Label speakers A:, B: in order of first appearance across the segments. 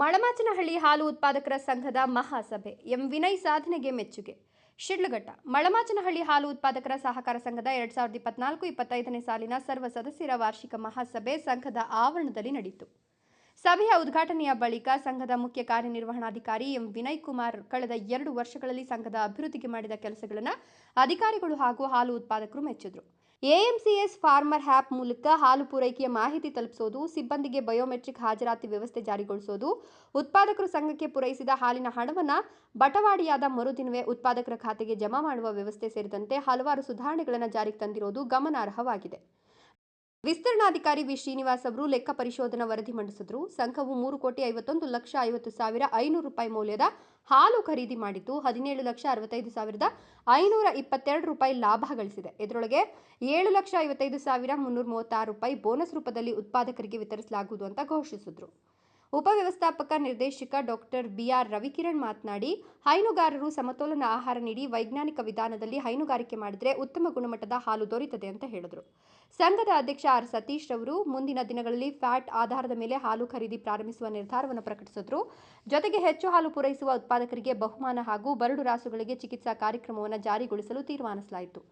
A: ಮಳಮಾಚನಹಳ್ಳಿ ಹಾಲು ಉತ್ಪಾದಕರ ಸಂಘದ ಮಹಾಸಭೆ ಎಂ ವಿನಯ್ ಸಾಧನೆಗೆ ಮೆಚ್ಚುಗೆ. ಶಿಡ್ಲಘಟ್ಟ, ಮಳಮಾಚನಹಳ್ಳಿ ಹಾಲು ಉತ್ಪಾದಕರ ಸಹಕಾರ ಸಂಘದ ಎರಡ್ ಸಾವಿರದ ಇಪ್ಪತ್ನಾಲ್ಕು ಇಪ್ಪತ್ತೈದನೇ ಸಾಲಿನ ಸರ್ವ ಸದಸ್ಯರ ವಾರ್ಷಿಕ ಮಹಾಸಭೆ ಸಂಘದ ಆವರಣದಲ್ಲಿ ನಡೆಯಿತು ಸಭೆಯ ಉದ್ಘಾಟನೆಯ ಬಳಿಕ ಸಂಘದ ಮುಖ್ಯ ಕಾರ್ಯನಿರ್ವಹಣಾಧಿಕಾರಿ ಎಂ ವಿನಯ್ ಕುಮಾರ್ ಕಳೆದ ಎರಡು ವರ್ಷಗಳಲ್ಲಿ ಸಂಘದ ಅಭಿವೃದ್ಧಿಗೆ ಮಾಡಿದ ಕೆಲಸಗಳನ್ನು ಅಧಿಕಾರಿಗಳು ಹಾಗೂ ಹಾಲು ಉತ್ಪಾದಕರು ಮೆಚ್ಚಿದ್ರು. ಎಎಂಸಿಎಸ್ ಫಾರ್ಮರ್ ಹ್ಯಾಪ್ ಮೂಲಕ ಹಾಲು ಪೂರೈಕೆಯ ಮಾಹಿತಿ ತಲುಪಿಸೋದು, ಸಿಬ್ಬಂದಿಗೆ ಬಯೋಮೆಟ್ರಿಕ್ ಹಾಜರಾತಿ ವ್ಯವಸ್ಥೆ ಜಾರಿಗೊಳಿಸೋದು, ಉತ್ಪಾದಕರು ಸಂಘಕ್ಕೆ ಪೂರೈಸಿದ ಹಾಲಿನ ಹಣವನ್ನು ಬಟವಾಡಿಯಾದ ಮರುದಿನವೇ ಉತ್ಪಾದಕರ ಖಾತೆಗೆ ಜಮಾ ಮಾಡುವ ವ್ಯವಸ್ಥೆ ಸೇರಿದಂತೆ ಹಲವಾರು ಸುಧಾರಣೆಗಳನ್ನು ಜಾರಿಗೆ ತಂದಿರೋದು ಗಮನಾರ್ಹವಾಗಿದೆ. ವಿಸ್ತರಣಾಧಿಕಾರಿ ವಿ. ಶ್ರೀನಿವಾಸ್ ಅವರು ಲೆಕ್ಕ ಪರಿಶೋಧನಾ ವರದಿ ಮಂಡಿಸಿದ್ರು. ಸಂಘವು ಮೂರು ಕೋಟಿ ಐವತ್ತೊಂದು ಲಕ್ಷ ಐವತ್ತು ಸಾವಿರ ಐನೂರು ರೂಪಾಯಿ ಮೌಲ್ಯದ ಹಾಲು ಖರೀದಿ ಮಾಡಿದ್ದು ಹದಿನೇಳು ಲಕ್ಷ ಅರವತ್ತೈದು ಸಾವಿರದ ಐನೂರ ಇಪ್ಪತ್ತೆರಡು ರೂಪಾಯಿ ಲಾಭ ಗಳಿಸಿದೆ. ಇದರೊಳಗೆ ಏಳು ಲಕ್ಷ ಐವತ್ತೈದು ಸಾವಿರ ಮುನ್ನೂರ ಮೂವತ್ತಾರು ರೂಪಾಯಿ ಬೋನಸ್ ರೂಪದಲ್ಲಿ ಉತ್ಪಾದಕರಿಗೆ ವಿತರಿಸಲಾಗುವುದು ಅಂತ ಘೋಷಿಸಿದ್ರು. ಉಪವ್ಯವಸ್ಥಾಪಕ ನಿರ್ದೇಶಕ ಡಾಕ್ಟರ್ ಬಿಆರ್ ರವಿಕಿರಣ್ ಮಾತನಾಡಿ, ಹೈನುಗಾರರು ಸಮತೋಲನ ಆಹಾರ ನೀಡಿ ವೈಜ್ಞಾನಿಕ ವಿಧಾನದಲ್ಲಿ ಹೈನುಗಾರಿಕೆ ಮಾಡಿದರೆ ಉತ್ತಮ ಗುಣಮಟ್ಟದ ಹಾಲು ದೊರೆಯುತ್ತದೆ ಅಂತ ಹೇಳಿದರು. ಸಂಘದ ಅಧ್ಯಕ್ಷ ಆರ್ ಸತೀಶ್ ರವರು ಮುಂದಿನ ದಿನಗಳಲ್ಲಿ ಫ್ಯಾಟ್ ಆಧಾರದ ಮೇಲೆ ಹಾಲು ಖರೀದಿ ಪ್ರಾರಂಭಿಸುವ ನಿರ್ಧಾರವನ್ನು ಪ್ರಕಟಿಸಿದ್ರು. ಜೊತೆಗೆ ಹೆಚ್ಚು ಹಾಲು ಪೂರೈಸುವ ಉತ್ಪಾದಕರಿಗೆ ಬಹುಮಾನ ಹಾಗೂ ಬರಡು ರಾಸುಗಳಿಗೆ ಚಿಕಿತ್ಸಾ ಕಾರ್ಯಕ್ರಮವನ್ನು ಜಾರಿಗೊಳಿಸಲು ತೀರ್ಮಾನಿಸಲಾಯಿತು.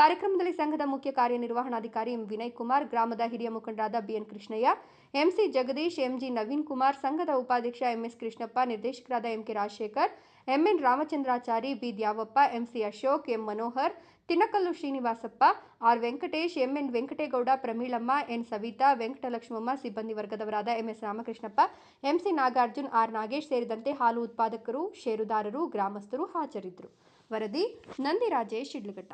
A: ಕಾರ್ಯಕ್ರಮದಲ್ಲಿ ಸಂಘದ ಮುಖ್ಯ ಕಾರ್ಯನಿರ್ವಹಣಾಧಿಕಾರಿ ಎಂ. ವಿನಯ್ ಕುಮಾರ್ ಗ್ರಾಮದ ಹಿರಿಯ ಮುಖಂಡರಾದ BN Krishnaiah MC Jagadish MG Naveen Kumar, ಸಂಘದ ಉಪಾಧ್ಯಕ್ಷ ಎಂಎಸ್ ಕೃಷ್ಣಪ್ಪ, ನಿರ್ದೇಶಕರಾದ MK Rajashekar MN Ramachandrachari, B. Dyavappa MC Ashok, M. Manohar Tinakallu Srinivasappa, R. Venkatesh MN Venkategowda, Pramilamma, N. Savitha, Venkatalakshmamma ಸಿಬ್ಬಂದಿ ವರ್ಗದವರಾದ MS Ramakrishnappa MC Nagarjun, R. Nagesh ಸೇರಿದಂತೆ ಹಾಲು ಉತ್ಪಾದಕರು, ಷೇರುದಾರರು, ಗ್ರಾಮಸ್ಥರು ಹಾಜರಿದ್ದರು. ವರದಿ ನಂದಿ ರಾಜೇಶ್, ಶಿಡ್ಲಘಟ್ಟ.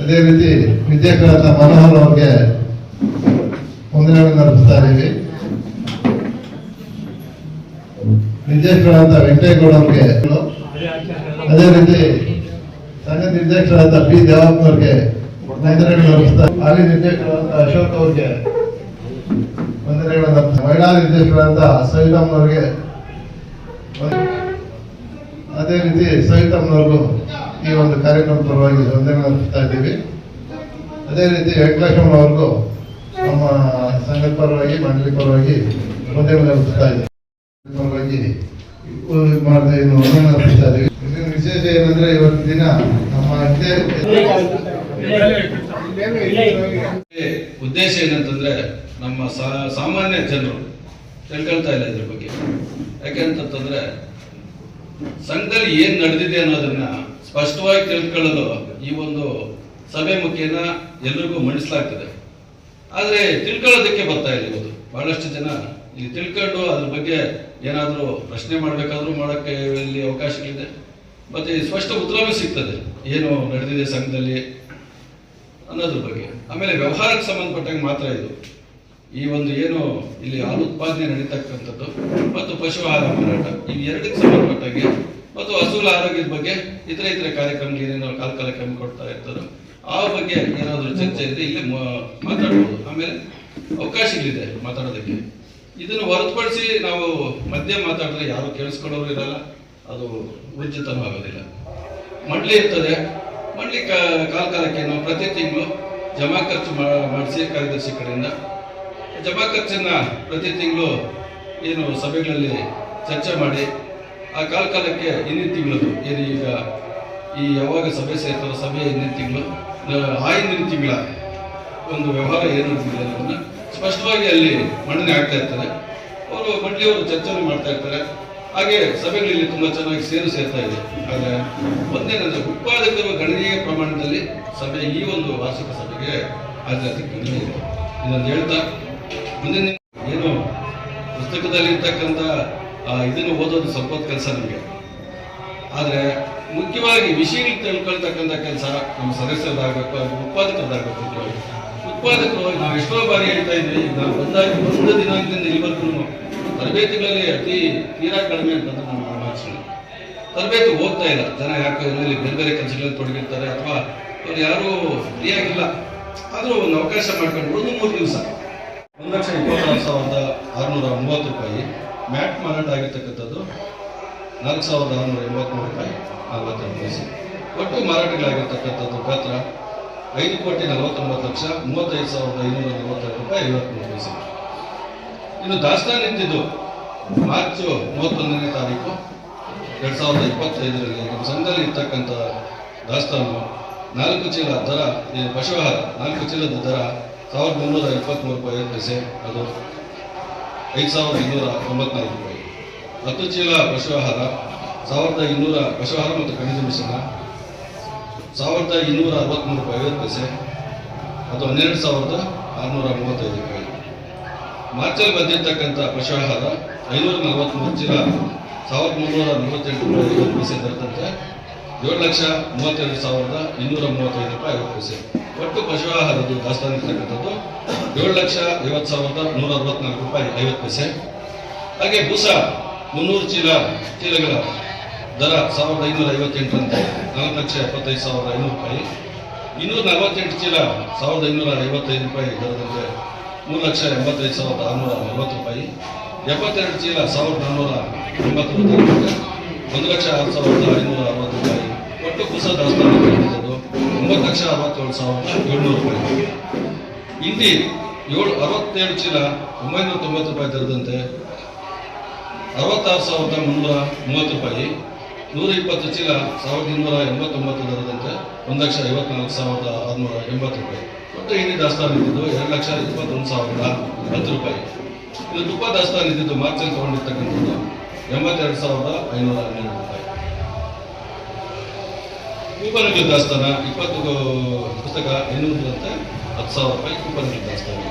B: ಅದೇ ರೀತಿ ವಿದ್ಯಾಕರತ ಮನೋಹರ್ ಅವ್ರಿಗೆ ವಂದನೆಗಳನ್ನು ಅರ್ಪಿಸ್ತಾ ಇದ್ದೀವಿ. ನಿರ್ದೇಶಕರಾದ ವೆಂಕಟೇಗೌಡ ಅವ್ರಿಗೆ ಅದೇ ರೀತಿ ಸಂಘ ನಿರ್ದೇಶಕರಾದ ಪಿ. ವಂದನೆಗಳನ್ನು ಅರ್ಪಿಸ್ತಾ ಹಾಲಿ ನಿರ್ದೇಶಕರಾದ ಅಶೋಕ್ ಅವ್ರಿಗೆ ವಂದನೆಗಳನ್ನು ಮಹಿಳಾ ನಿರ್ದೇಶಕರಾದ ಸವಿತಮ್ಮನವ್ರಿಗೆ ಅದೇ ರೀತಿ ಸವಿತಮ್ಮನವ್ರಿಗೂ ಈ ಒಂದು ಕಾರ್ಯಕ್ರಮ ಪರವಾಗಿ ವಂದನೆಗಳನ್ನು ಅರ್ಪಿಸ್ತಾ ಇದ್ದೀವಿ. ಅದೇ ರೀತಿ ವೆಂಕಟೇಶ್ವರ ಅವ್ರಿಗೂ ನಮ್ಮ ಸಂಘದ ಪರವಾಗಿ, ಮಂಡಳಿ ಪರವಾಗಿ ವಂದನೆಗಳನ್ನು ಅರ್ಪಿಸ್ತಾ ಇದ್ದೀವಿ ಇದು ಮಾಡ್ತಾ ಇನ್ನು ವಿಶೇಷ ಏನಂದ್ರೆ ಇವತ್ತು ದಿನ ನಮ್ಮ
C: ಉದ್ದೇಶ ಏನಂತಂದ್ರೆ ನಮ್ಮ ಸಾಮಾನ್ಯ ಜನರು ತಿಳ್ಕೊಳ್ತಾ ಇಲ್ಲ ಇದ್ರ ಬಗ್ಗೆ. ಯಾಕೆಂತಂದ್ರೆ ಸಂಘದಲ್ಲಿ ಏನ್ ನಡೆದಿದೆ ಅನ್ನೋದನ್ನ ಸ್ಪಷ್ಟವಾಗಿ ತಿಳ್ಕೊಳ್ಳಲು ಈ ಒಂದು ಸಭೆ ಮುಖೇನ ಎಲ್ರಿಗೂ ಮಂಡಿಸಲಾಗ್ತದೆ ಆದ್ರೆ ತಿಳ್ಕೊಳ್ಳೋದಕ್ಕೆ ಬರ್ತಾ ಇಲ್ಲ ಇವತ್ತು ಬಹಳಷ್ಟು ಜನ ಇಲ್ಲಿ ತಿಳ್ಕೊಂಡು ಅದ್ರ ಬಗ್ಗೆ ಏನಾದರೂ ಪ್ರಶ್ನೆ ಮಾಡಬೇಕಾದ್ರೂ ಮಾಡೋಕ್ಕೆ ಇಲ್ಲಿ ಅವಕಾಶಗಳಿದೆ. ಮತ್ತೆ ಸ್ಪಷ್ಟ ಉತ್ತರವೂ ಸಿಗ್ತದೆ. ಏನು ನಡೆದಿದೆ ಸಂಘದಲ್ಲಿ ಅನ್ನೋದ್ರ ಬಗ್ಗೆ. ಆಮೇಲೆ ವ್ಯವಹಾರಕ್ಕೆ ಸಂಬಂಧಪಟ್ಟಂಗೆ ಮಾತ್ರ ಇದು. ಈ ಒಂದು ಏನು ಇಲ್ಲಿ ಹಾಲು ಉತ್ಪಾದನೆ ನಡೀತಕ್ಕಂಥದ್ದು ಮತ್ತು ಪಶು ಆಹಾರ ಮಾರಾಟ, ಈ ಎರಡಕ್ಕೆ ಸಂಬಂಧಪಟ್ಟಂಗೆ ಮತ್ತು ಹಸುಲ ಆರೋಗ್ಯದ ಬಗ್ಗೆ ಇತರ ಇತರ ಕಾರ್ಯಕ್ರಮಗಳು ಏನೇನೋ ಕಾಲ ಕಾಲಕ್ಕೆ ಹಮ್ಮಿಕೊಡ್ತಾ ಇರ್ತಾರೋ. ಆ ಬಗ್ಗೆ ಏನಾದರೂ ಚರ್ಚೆ ಇದ್ರೆ ಇಲ್ಲಿ ಮಾತಾಡ್ಬೋದು. ಆಮೇಲೆ ಅವಕಾಶಗಳಿದೆ ಮಾತಾಡೋದಕ್ಕೆ. ಇದನ್ನು ಹೊರತುಪಡಿಸಿ ನಾವು ಮಧ್ಯೆ ಮಾತಾಡಿದ್ರೆ ಯಾರು ಕೇಳಿಸ್ಕೊಳ್ಳೋರು ಇರಲ್ಲ. ಅದು ಊರ್ಜಿತನೂ ಆಗೋದಿಲ್ಲ. ಮಂಡ್ಲಿ ಇರ್ತದೆ. ಮಂಡ್ಲಿ ಕಾಲಕಾಲಕ್ಕೆ ಕಾಲ ಕಾಲಕ್ಕೆ ನಾವು ಪ್ರತಿ ತಿಂಗಳು ಜಮಾ ಖರ್ಚು ಮಾಡಿಸಿ ಕಾರ್ಯದರ್ಶಿ ಕಡೆಯಿಂದ. ಜಮಾ ಖರ್ಚನ್ನು ಪ್ರತಿ ತಿಂಗಳು ಏನು ಸಭೆಗಳಲ್ಲಿ ಚರ್ಚೆ ಮಾಡಿ, ಆ ಕಾಲ ಕಾಲಕ್ಕೆ ಹಿಂದಿನ ತಿಂಗಳದು ಏನು ಈಗ ಈ ಯಾವಾಗ ಸಭೆ ಸೇರ್ತಾರೋ ಸಭೆ ಹಿಂದಿನ ತಿಂಗಳು ಆ ಹಿಂದಿನ ತಿಂಗಳ ಒಂದು ವ್ಯವಹಾರ ಏನು ಅನ್ನೋದನ್ನ ಸ್ಪಷ್ಟವಾಗಿ ಅಲ್ಲಿ ಮಂಡನೆ ಆಗ್ತಾ ಇರ್ತಾರೆ ಅವರು ಮಂಡಳಿಯವರು ಚರ್ಚೆಯನ್ನು ಮಾಡ್ತಾ ಇರ್ತಾರೆ. ಹಾಗೆ ಸಭೆಗಳಲ್ಲಿ ತುಂಬಾ ಚೆನ್ನಾಗಿ ಸೇರು ಸೇರ್ತಾ ಇದೆ. ಆದರೆ ಒಂದೇನಂದ್ರೆ ಉತ್ಪಾದಕರು ಗಣನೀಯ ಪ್ರಮಾಣದಲ್ಲಿ ಸಭೆ ಈ ಒಂದು ವಾರ್ಷಿಕ ಸಭೆಗೆ ಹಾಜರಾತಿ ಕಡಿಮೆ ಇದೆ ಇದನ್ನು ಹೇಳ್ತಾ ಮುಂದಿನ ಏನು ಪುಸ್ತಕದಲ್ಲಿ ಇರ್ತಕ್ಕಂಥ ಇದನ್ನು ಓದೋದು ಸ್ವಲ್ಪ ಕೆಲಸ ನಮಗೆ. ಆದರೆ ಮುಖ್ಯವಾಗಿ ವಿಷಯಗಳು ತಿಳ್ಕೊಳ್ತಕ್ಕಂಥ ಕೆಲಸ ನಮ್ಮ ಸದಸ್ಯರದಾಗಬೇಕು, ಉತ್ಪಾದಕರದಾಗಬೇಕು ಉತ್ಪಾದಕರು ನಾವು ಎಷ್ಟೋ ಬಾರಿ ಹೇಳ್ತಾ ಇದ್ವಿ, ನಾವು ಒಂದಾಗಿ ಒಂದು ದಿನಾಂಕದಿಂದ ಇವತ್ತು ತರಬೇತಿಗಳಲ್ಲಿ ಅತಿ ತೀರಾ ಕಡಿಮೆ ಅಂತಂದ್ರೆ ನಮ್ಮ ಆಲೋಚನೆ ತರಬೇತಿ ಹೋಗ್ತಾ ಇಲ್ಲ. ಜನ ಯಾಕೋ ಇದರಲ್ಲಿ ಬೇರೆ ಬೇರೆ ಕೆಲಸಗಳಲ್ಲಿ ತೊಡಗಿರ್ತಾರೆ ಅಥವಾ ಅವ್ರು ಯಾರೂ ಫ್ರೀಯಾಗಿಲ್ಲ ಆದರೂ ಒಂದು ಅವಕಾಶ ಮಾಡ್ಕೊಂಡು ಒಂದು ಮೂರು ದಿವಸ. ಒಂದು ಲಕ್ಷ ಇಪ್ಪತ್ತಾರು ಸಾವಿರದ ಆರುನೂರ ಮೂವತ್ತು ರೂಪಾಯಿ, ಮ್ಯಾಟ್ ಮಾರಾಟ ಆಗಿರ್ತಕ್ಕಂಥದ್ದು ನಾಲ್ಕು ಸಾವಿರದ ಆರುನೂರ ಎಂಬತ್ತ್ಮೂರು ರೂಪಾಯಿ ನಲವತ್ತೆರಡು ಪೈಸೆ. ಒಟ್ಟು ಮಾರಾಟಗಳಾಗಿರ್ತಕ್ಕಂಥದ್ದು ಗಾತ್ರ ಐದು ಕೋಟಿ ನಲವತ್ತೊಂಬತ್ತು ಲಕ್ಷ, ಮೂವತ್ತೈದು ಸಾವಿರದ ಐನೂರ ನಲವತ್ತೆರಡು ರೂಪಾಯಿ ಐವತ್ಮೂರು ಪೈಸೆ ಇನ್ನು ದಾಸ್ತಾನು ಇದ್ದಿದ್ದು ಮಾರ್ಚ್ ಮೂವತ್ತೊಂದನೇ ತಾರೀಕು, ಎರಡು ಸಾವಿರದ ಇಪ್ಪತ್ತೈದರಲ್ಲಿ ನಮ್ಮ ಸಂಘದಲ್ಲಿ ಇರ್ತಕ್ಕಂಥ ದಾಸ್ತಾನು ನಾಲ್ಕು ಚೀಲ ದರ ಈ ಪಶುಆಹಾರ ನಾಲ್ಕು ಚೀಲದ ದರ ಸಾವಿರದ ಮುನ್ನೂರ ಇಪ್ಪತ್ತ್ಮೂರು ರೂಪಾಯಿ ಐದು ಪೈಸೆ ಅದು ಐದು ಸಾವಿರದ ಇನ್ನೂರ ತೊಂಬತ್ನಾಲ್ಕು ರೂಪಾಯಿ. ಹತ್ತು ಚೀಲ ಪಶುಹಾರ, ಸಾವಿರದ ಇನ್ನೂರ ಪಶುಹಾರ ಮತ್ತು ಖನಿಜ ಮಿಶ್ರಣ ಸಾವಿರದ ಇನ್ನೂರ ಅರವತ್ತ್ಮೂರು ರೂಪಾಯಿ ಐವತ್ತು ಪೈಸೆ. ಅದು ಹನ್ನೆರಡು ಸಾವಿರದ ಆರುನೂರ ಮೂವತ್ತೈದು ರೂಪಾಯಿ. ಮಾರ್ಚಲ್ಲಿ ಬಂದಿರತಕ್ಕಂಥ ಪಶುಆಹಾರ ಐನೂರ ನಲವತ್ತ್ಮೂರು ಚೀಲ ಸಾವಿರದ ಮುನ್ನೂರ ನಲವತ್ತೆಂಟು ರೂಪಾಯಿ ಐವತ್ತು ಪೈಸೆ ದರದಂತೆ ಏಳು ಲಕ್ಷ ಮೂವತ್ತೆರಡು ಸಾವಿರದ ಇನ್ನೂರ ಮೂವತ್ತೈದು ರೂಪಾಯಿ ಐವತ್ತು ಪೈಸೆ. ಒಟ್ಟು ಪಶುಹಾರದ್ದು ದಾಸ್ತಾನು ಇರ್ತಕ್ಕಂಥದ್ದು ಏಳು ಲಕ್ಷ ಐವತ್ತು ಸಾವಿರದ ನೂರ ಅರವತ್ನಾಲ್ಕು ರೂಪಾಯಿ ಐವತ್ತು ಪೈಸೆ. ಹಾಗೆ ಭೂಸ, ಮುನ್ನೂರು ಚೀಲ ಚೀಲಗಳ ದರ ಸಾವಿರದ ಐನೂರ ಐವತ್ತೆಂಟರಂತೆ ನಾಲ್ಕು ಲಕ್ಷ ಎಪ್ಪತ್ತೈದು ಸಾವಿರದ ಐನೂರು ರೂಪಾಯಿ. ಇನ್ನೂರ ನಲವತ್ತೆಂಟು ಚೀಲ ಸಾವಿರದ ಐನೂರ ಐವತ್ತೈದು ರೂಪಾಯಿ ದರದಂತೆ ಮೂರು ಲಕ್ಷ ಎಂಬತ್ತೈದು ಸಾವಿರದ ಆರುನೂರ ನಲವತ್ತು ರೂಪಾಯಿ. ಎಪ್ಪತ್ತೆರಡು ಚೀಲ ಸಾವಿರದ ನಾನ್ನೂರ ಎಂಬತ್ತು ರೂಪಾಯಿ. ಒಂದು ಲಕ್ಷ ಆರು ಸಾವಿರದ ಐನೂರ ಅರವತ್ತು ರೂಪಾಯಿ. ಒಟ್ಟು ಕುಸ ದಾಸ್ತಾನು ಒಂಬತ್ತು ಲಕ್ಷ ಅರವತ್ತೇಳು ಸಾವಿರದ ಏಳ್ನೂರು ರೂಪಾಯಿ. ಇಂಡಿ ಏಳು ಅರವತ್ತೇಳು ಚೀಲ ಒಂಬೈನೂರ ತೊಂಬತ್ತು ರೂಪಾಯಿ ದರದಂತೆ ಅರವತ್ತಾರು ಸಾವಿರದ ಮುನ್ನೂರ ಮೂವತ್ತು ರೂಪಾಯಿ. ನೂರ ಇಪ್ಪತ್ತು ಚೀಲ ಸಾವಿರದ ಇನ್ನೂರ ಎಂಬತ್ತೊಂಬತ್ತು ದರದಂತೆ ಒಂದು ಲಕ್ಷ ಐವತ್ನಾಲ್ಕು ಸಾವಿರದ ಆರುನೂರ ಎಂಬತ್ತು ರೂಪಾಯಿ. ಮತ್ತು ಇಲ್ಲಿ ದಾಸ್ತಾನು ಇದ್ದಿದ್ದು ಎರಡು ಲಕ್ಷ ಇಪ್ಪತ್ತೊಂದು ಸಾವಿರದ ಹತ್ತು ರೂಪಾಯಿ. ಇದು ತುಪ್ಪ ದಾಸ್ತಾನು ಇದ್ದಿದ್ದು ಮಾರ್ಚಲ್ಲಿ ತಗೊಂಡಿರ್ತಕ್ಕಂಥದ್ದು. ಎಂಬತ್ತೆರಡು ಸಾವಿರದ ಐನೂರ ಹನ್ನೆರಡು ರೂಪಾಯಿ. ಕೂಪನ್ಗಳ ದಾಸ್ತಾನ ಇಪ್ಪತ್ತು ಪುಸ್ತಕ ಐನೂರಂತೆ ಹತ್ತು ಸಾವಿರ ರೂಪಾಯಿ ಕೂಪನ್ಗಳ ದಾಸ್ತಾನ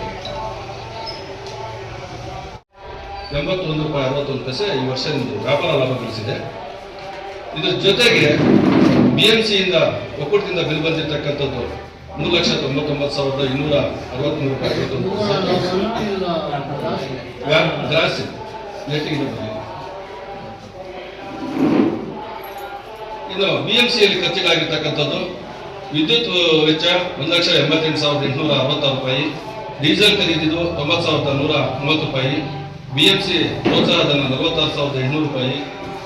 C: ಎಂಬತ್ತೊಂದು ರೂಪಾಯಿ ಅರವತ್ತೊಂದು ಪೈಸೆ ಈ ವರ್ಷ ನಿಮ್ಮದು ವ್ಯಾಪಾರ ಲಾಭ ಗಳಿಸಿದೆ ಇದ್ರ ಜೊತೆಗೆ ಬಿ ಎಂ ಸಿಯಿಂದ ಒಕ್ಕೂಟದಿಂದ ಬಿಲ್ ಬಂದಿರತಕ್ಕಂಥದ್ದು ಮೂರು ಲಕ್ಷ ತೊಂಬತ್ತೊಂಬತ್ತು ಸಾವಿರದ ಇನ್ನೂರ ಅರವತ್ಮೂರು ರೂಪಾಯಿ ಇನ್ನು ಬಿ ಎಂ ಸಿಯಲ್ಲಿ ಖರ್ಚಿಗಾಗಿರ್ತಕ್ಕಂಥದ್ದು ವಿದ್ಯುತ್ ವೆಚ್ಚ ಒಂದು ಲಕ್ಷ ಎಂಬತ್ತೆಂಟು ಸಾವಿರದ ಎಂಟುನೂರ ಅರವತ್ತಾರು ರೂಪಾಯಿ, ಡೀಸೆಲ್ ಖರೀದಿದು ತೊಂಬತ್ತು ಸಾವಿರದ ನೂರ ಮೂವತ್ತು ರೂಪಾಯಿ ಬಿ ಎಂ ಸಿ ಪ್ರೋತ್ಸಾಹಧನ ನಲವತ್ತಾರು ಸಾವಿರದ ಎಂಟುನೂರು ರೂಪಾಯಿ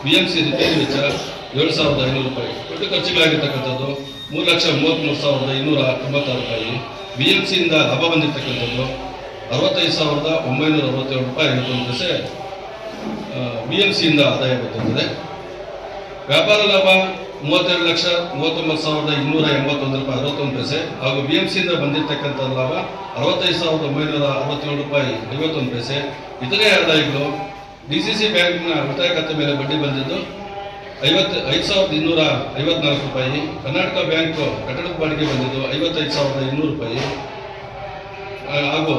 C: ಬಿ ಎಂ ಸಿ ರಿಪೇರಿ ವೆಚ್ಚ ಏಳು ಸಾವಿರದ ಐನೂರು ರೂಪಾಯಿ. ಒಟ್ಟು ಖರ್ಚುಗಳಾಗಿರ್ತಕ್ಕಂಥದ್ದು ಮೂರು ಲಕ್ಷ ಮೂವತ್ತ್ಮೂರು ಸಾವಿರದ ಇನ್ನೂರ ತೊಂಬತ್ತಾರು ರೂಪಾಯಿ. ಬಿ ಎಂ ಸಿಯಿಂದ ಲಾಭ ಬಂದಿರತಕ್ಕಂಥದ್ದು ಅರವತ್ತೈದು ಸಾವಿರದ ಒಂಬೈನೂರ ಅರವತ್ತೇಳು ರೂಪಾಯಿ ಐವತ್ತೊಂದು ಪೈಸೆ ಬಿ ಎಂ ಸಿಯಿಂದ ಆದಾಯ ಬಂದಿರುತ್ತದೆ ವ್ಯಾಪಾರ ಲಾಭ ಮೂವತ್ತೆರಡು ಲಕ್ಷ ಮೂವತ್ತೊಂಬತ್ತು ಸಾವಿರದ ಇನ್ನೂರ ಎಂಬತ್ತೊಂದು ರೂಪಾಯಿ ಅರವತ್ತೊಂದು ಪೈಸೆ ಹಾಗೂ ಬಿ ಎಂ ಸಿಯಿಂದ ಬಂದಿರತಕ್ಕಂಥ ಲಾಭ ಅರವತ್ತೈದು ಸಾವಿರದ ಒಂಬೈನೂರ ಅರವತ್ತೇಳು ರೂಪಾಯಿ ಐವತ್ತೊಂದು ಪೈಸೆ. ಇತರೆ ಆದಾಯಗಳು ಡಿ ಸಿ ಸಿ ಬ್ಯಾಂಕ್ನ ಉಳಿತಾಯ ಖಾತೆ ಮೇಲೆ ಬಡ್ಡಿ ಬಂದಿದ್ದು ಐವತ್ತು, ಐದು ಸಾವಿರದ ಇನ್ನೂರ ಐವತ್ನಾಲ್ಕು ರೂಪಾಯಿ. ಕರ್ನಾಟಕ ಬ್ಯಾಂಕ್ ಕಟ್ಟಡದ ಬಾಡಿಗೆ ಬಂದಿದ್ದು ಐವತ್ತೈದು ಸಾವಿರದ ಇನ್ನೂರು ರೂಪಾಯಿ. ಹಾಗೂ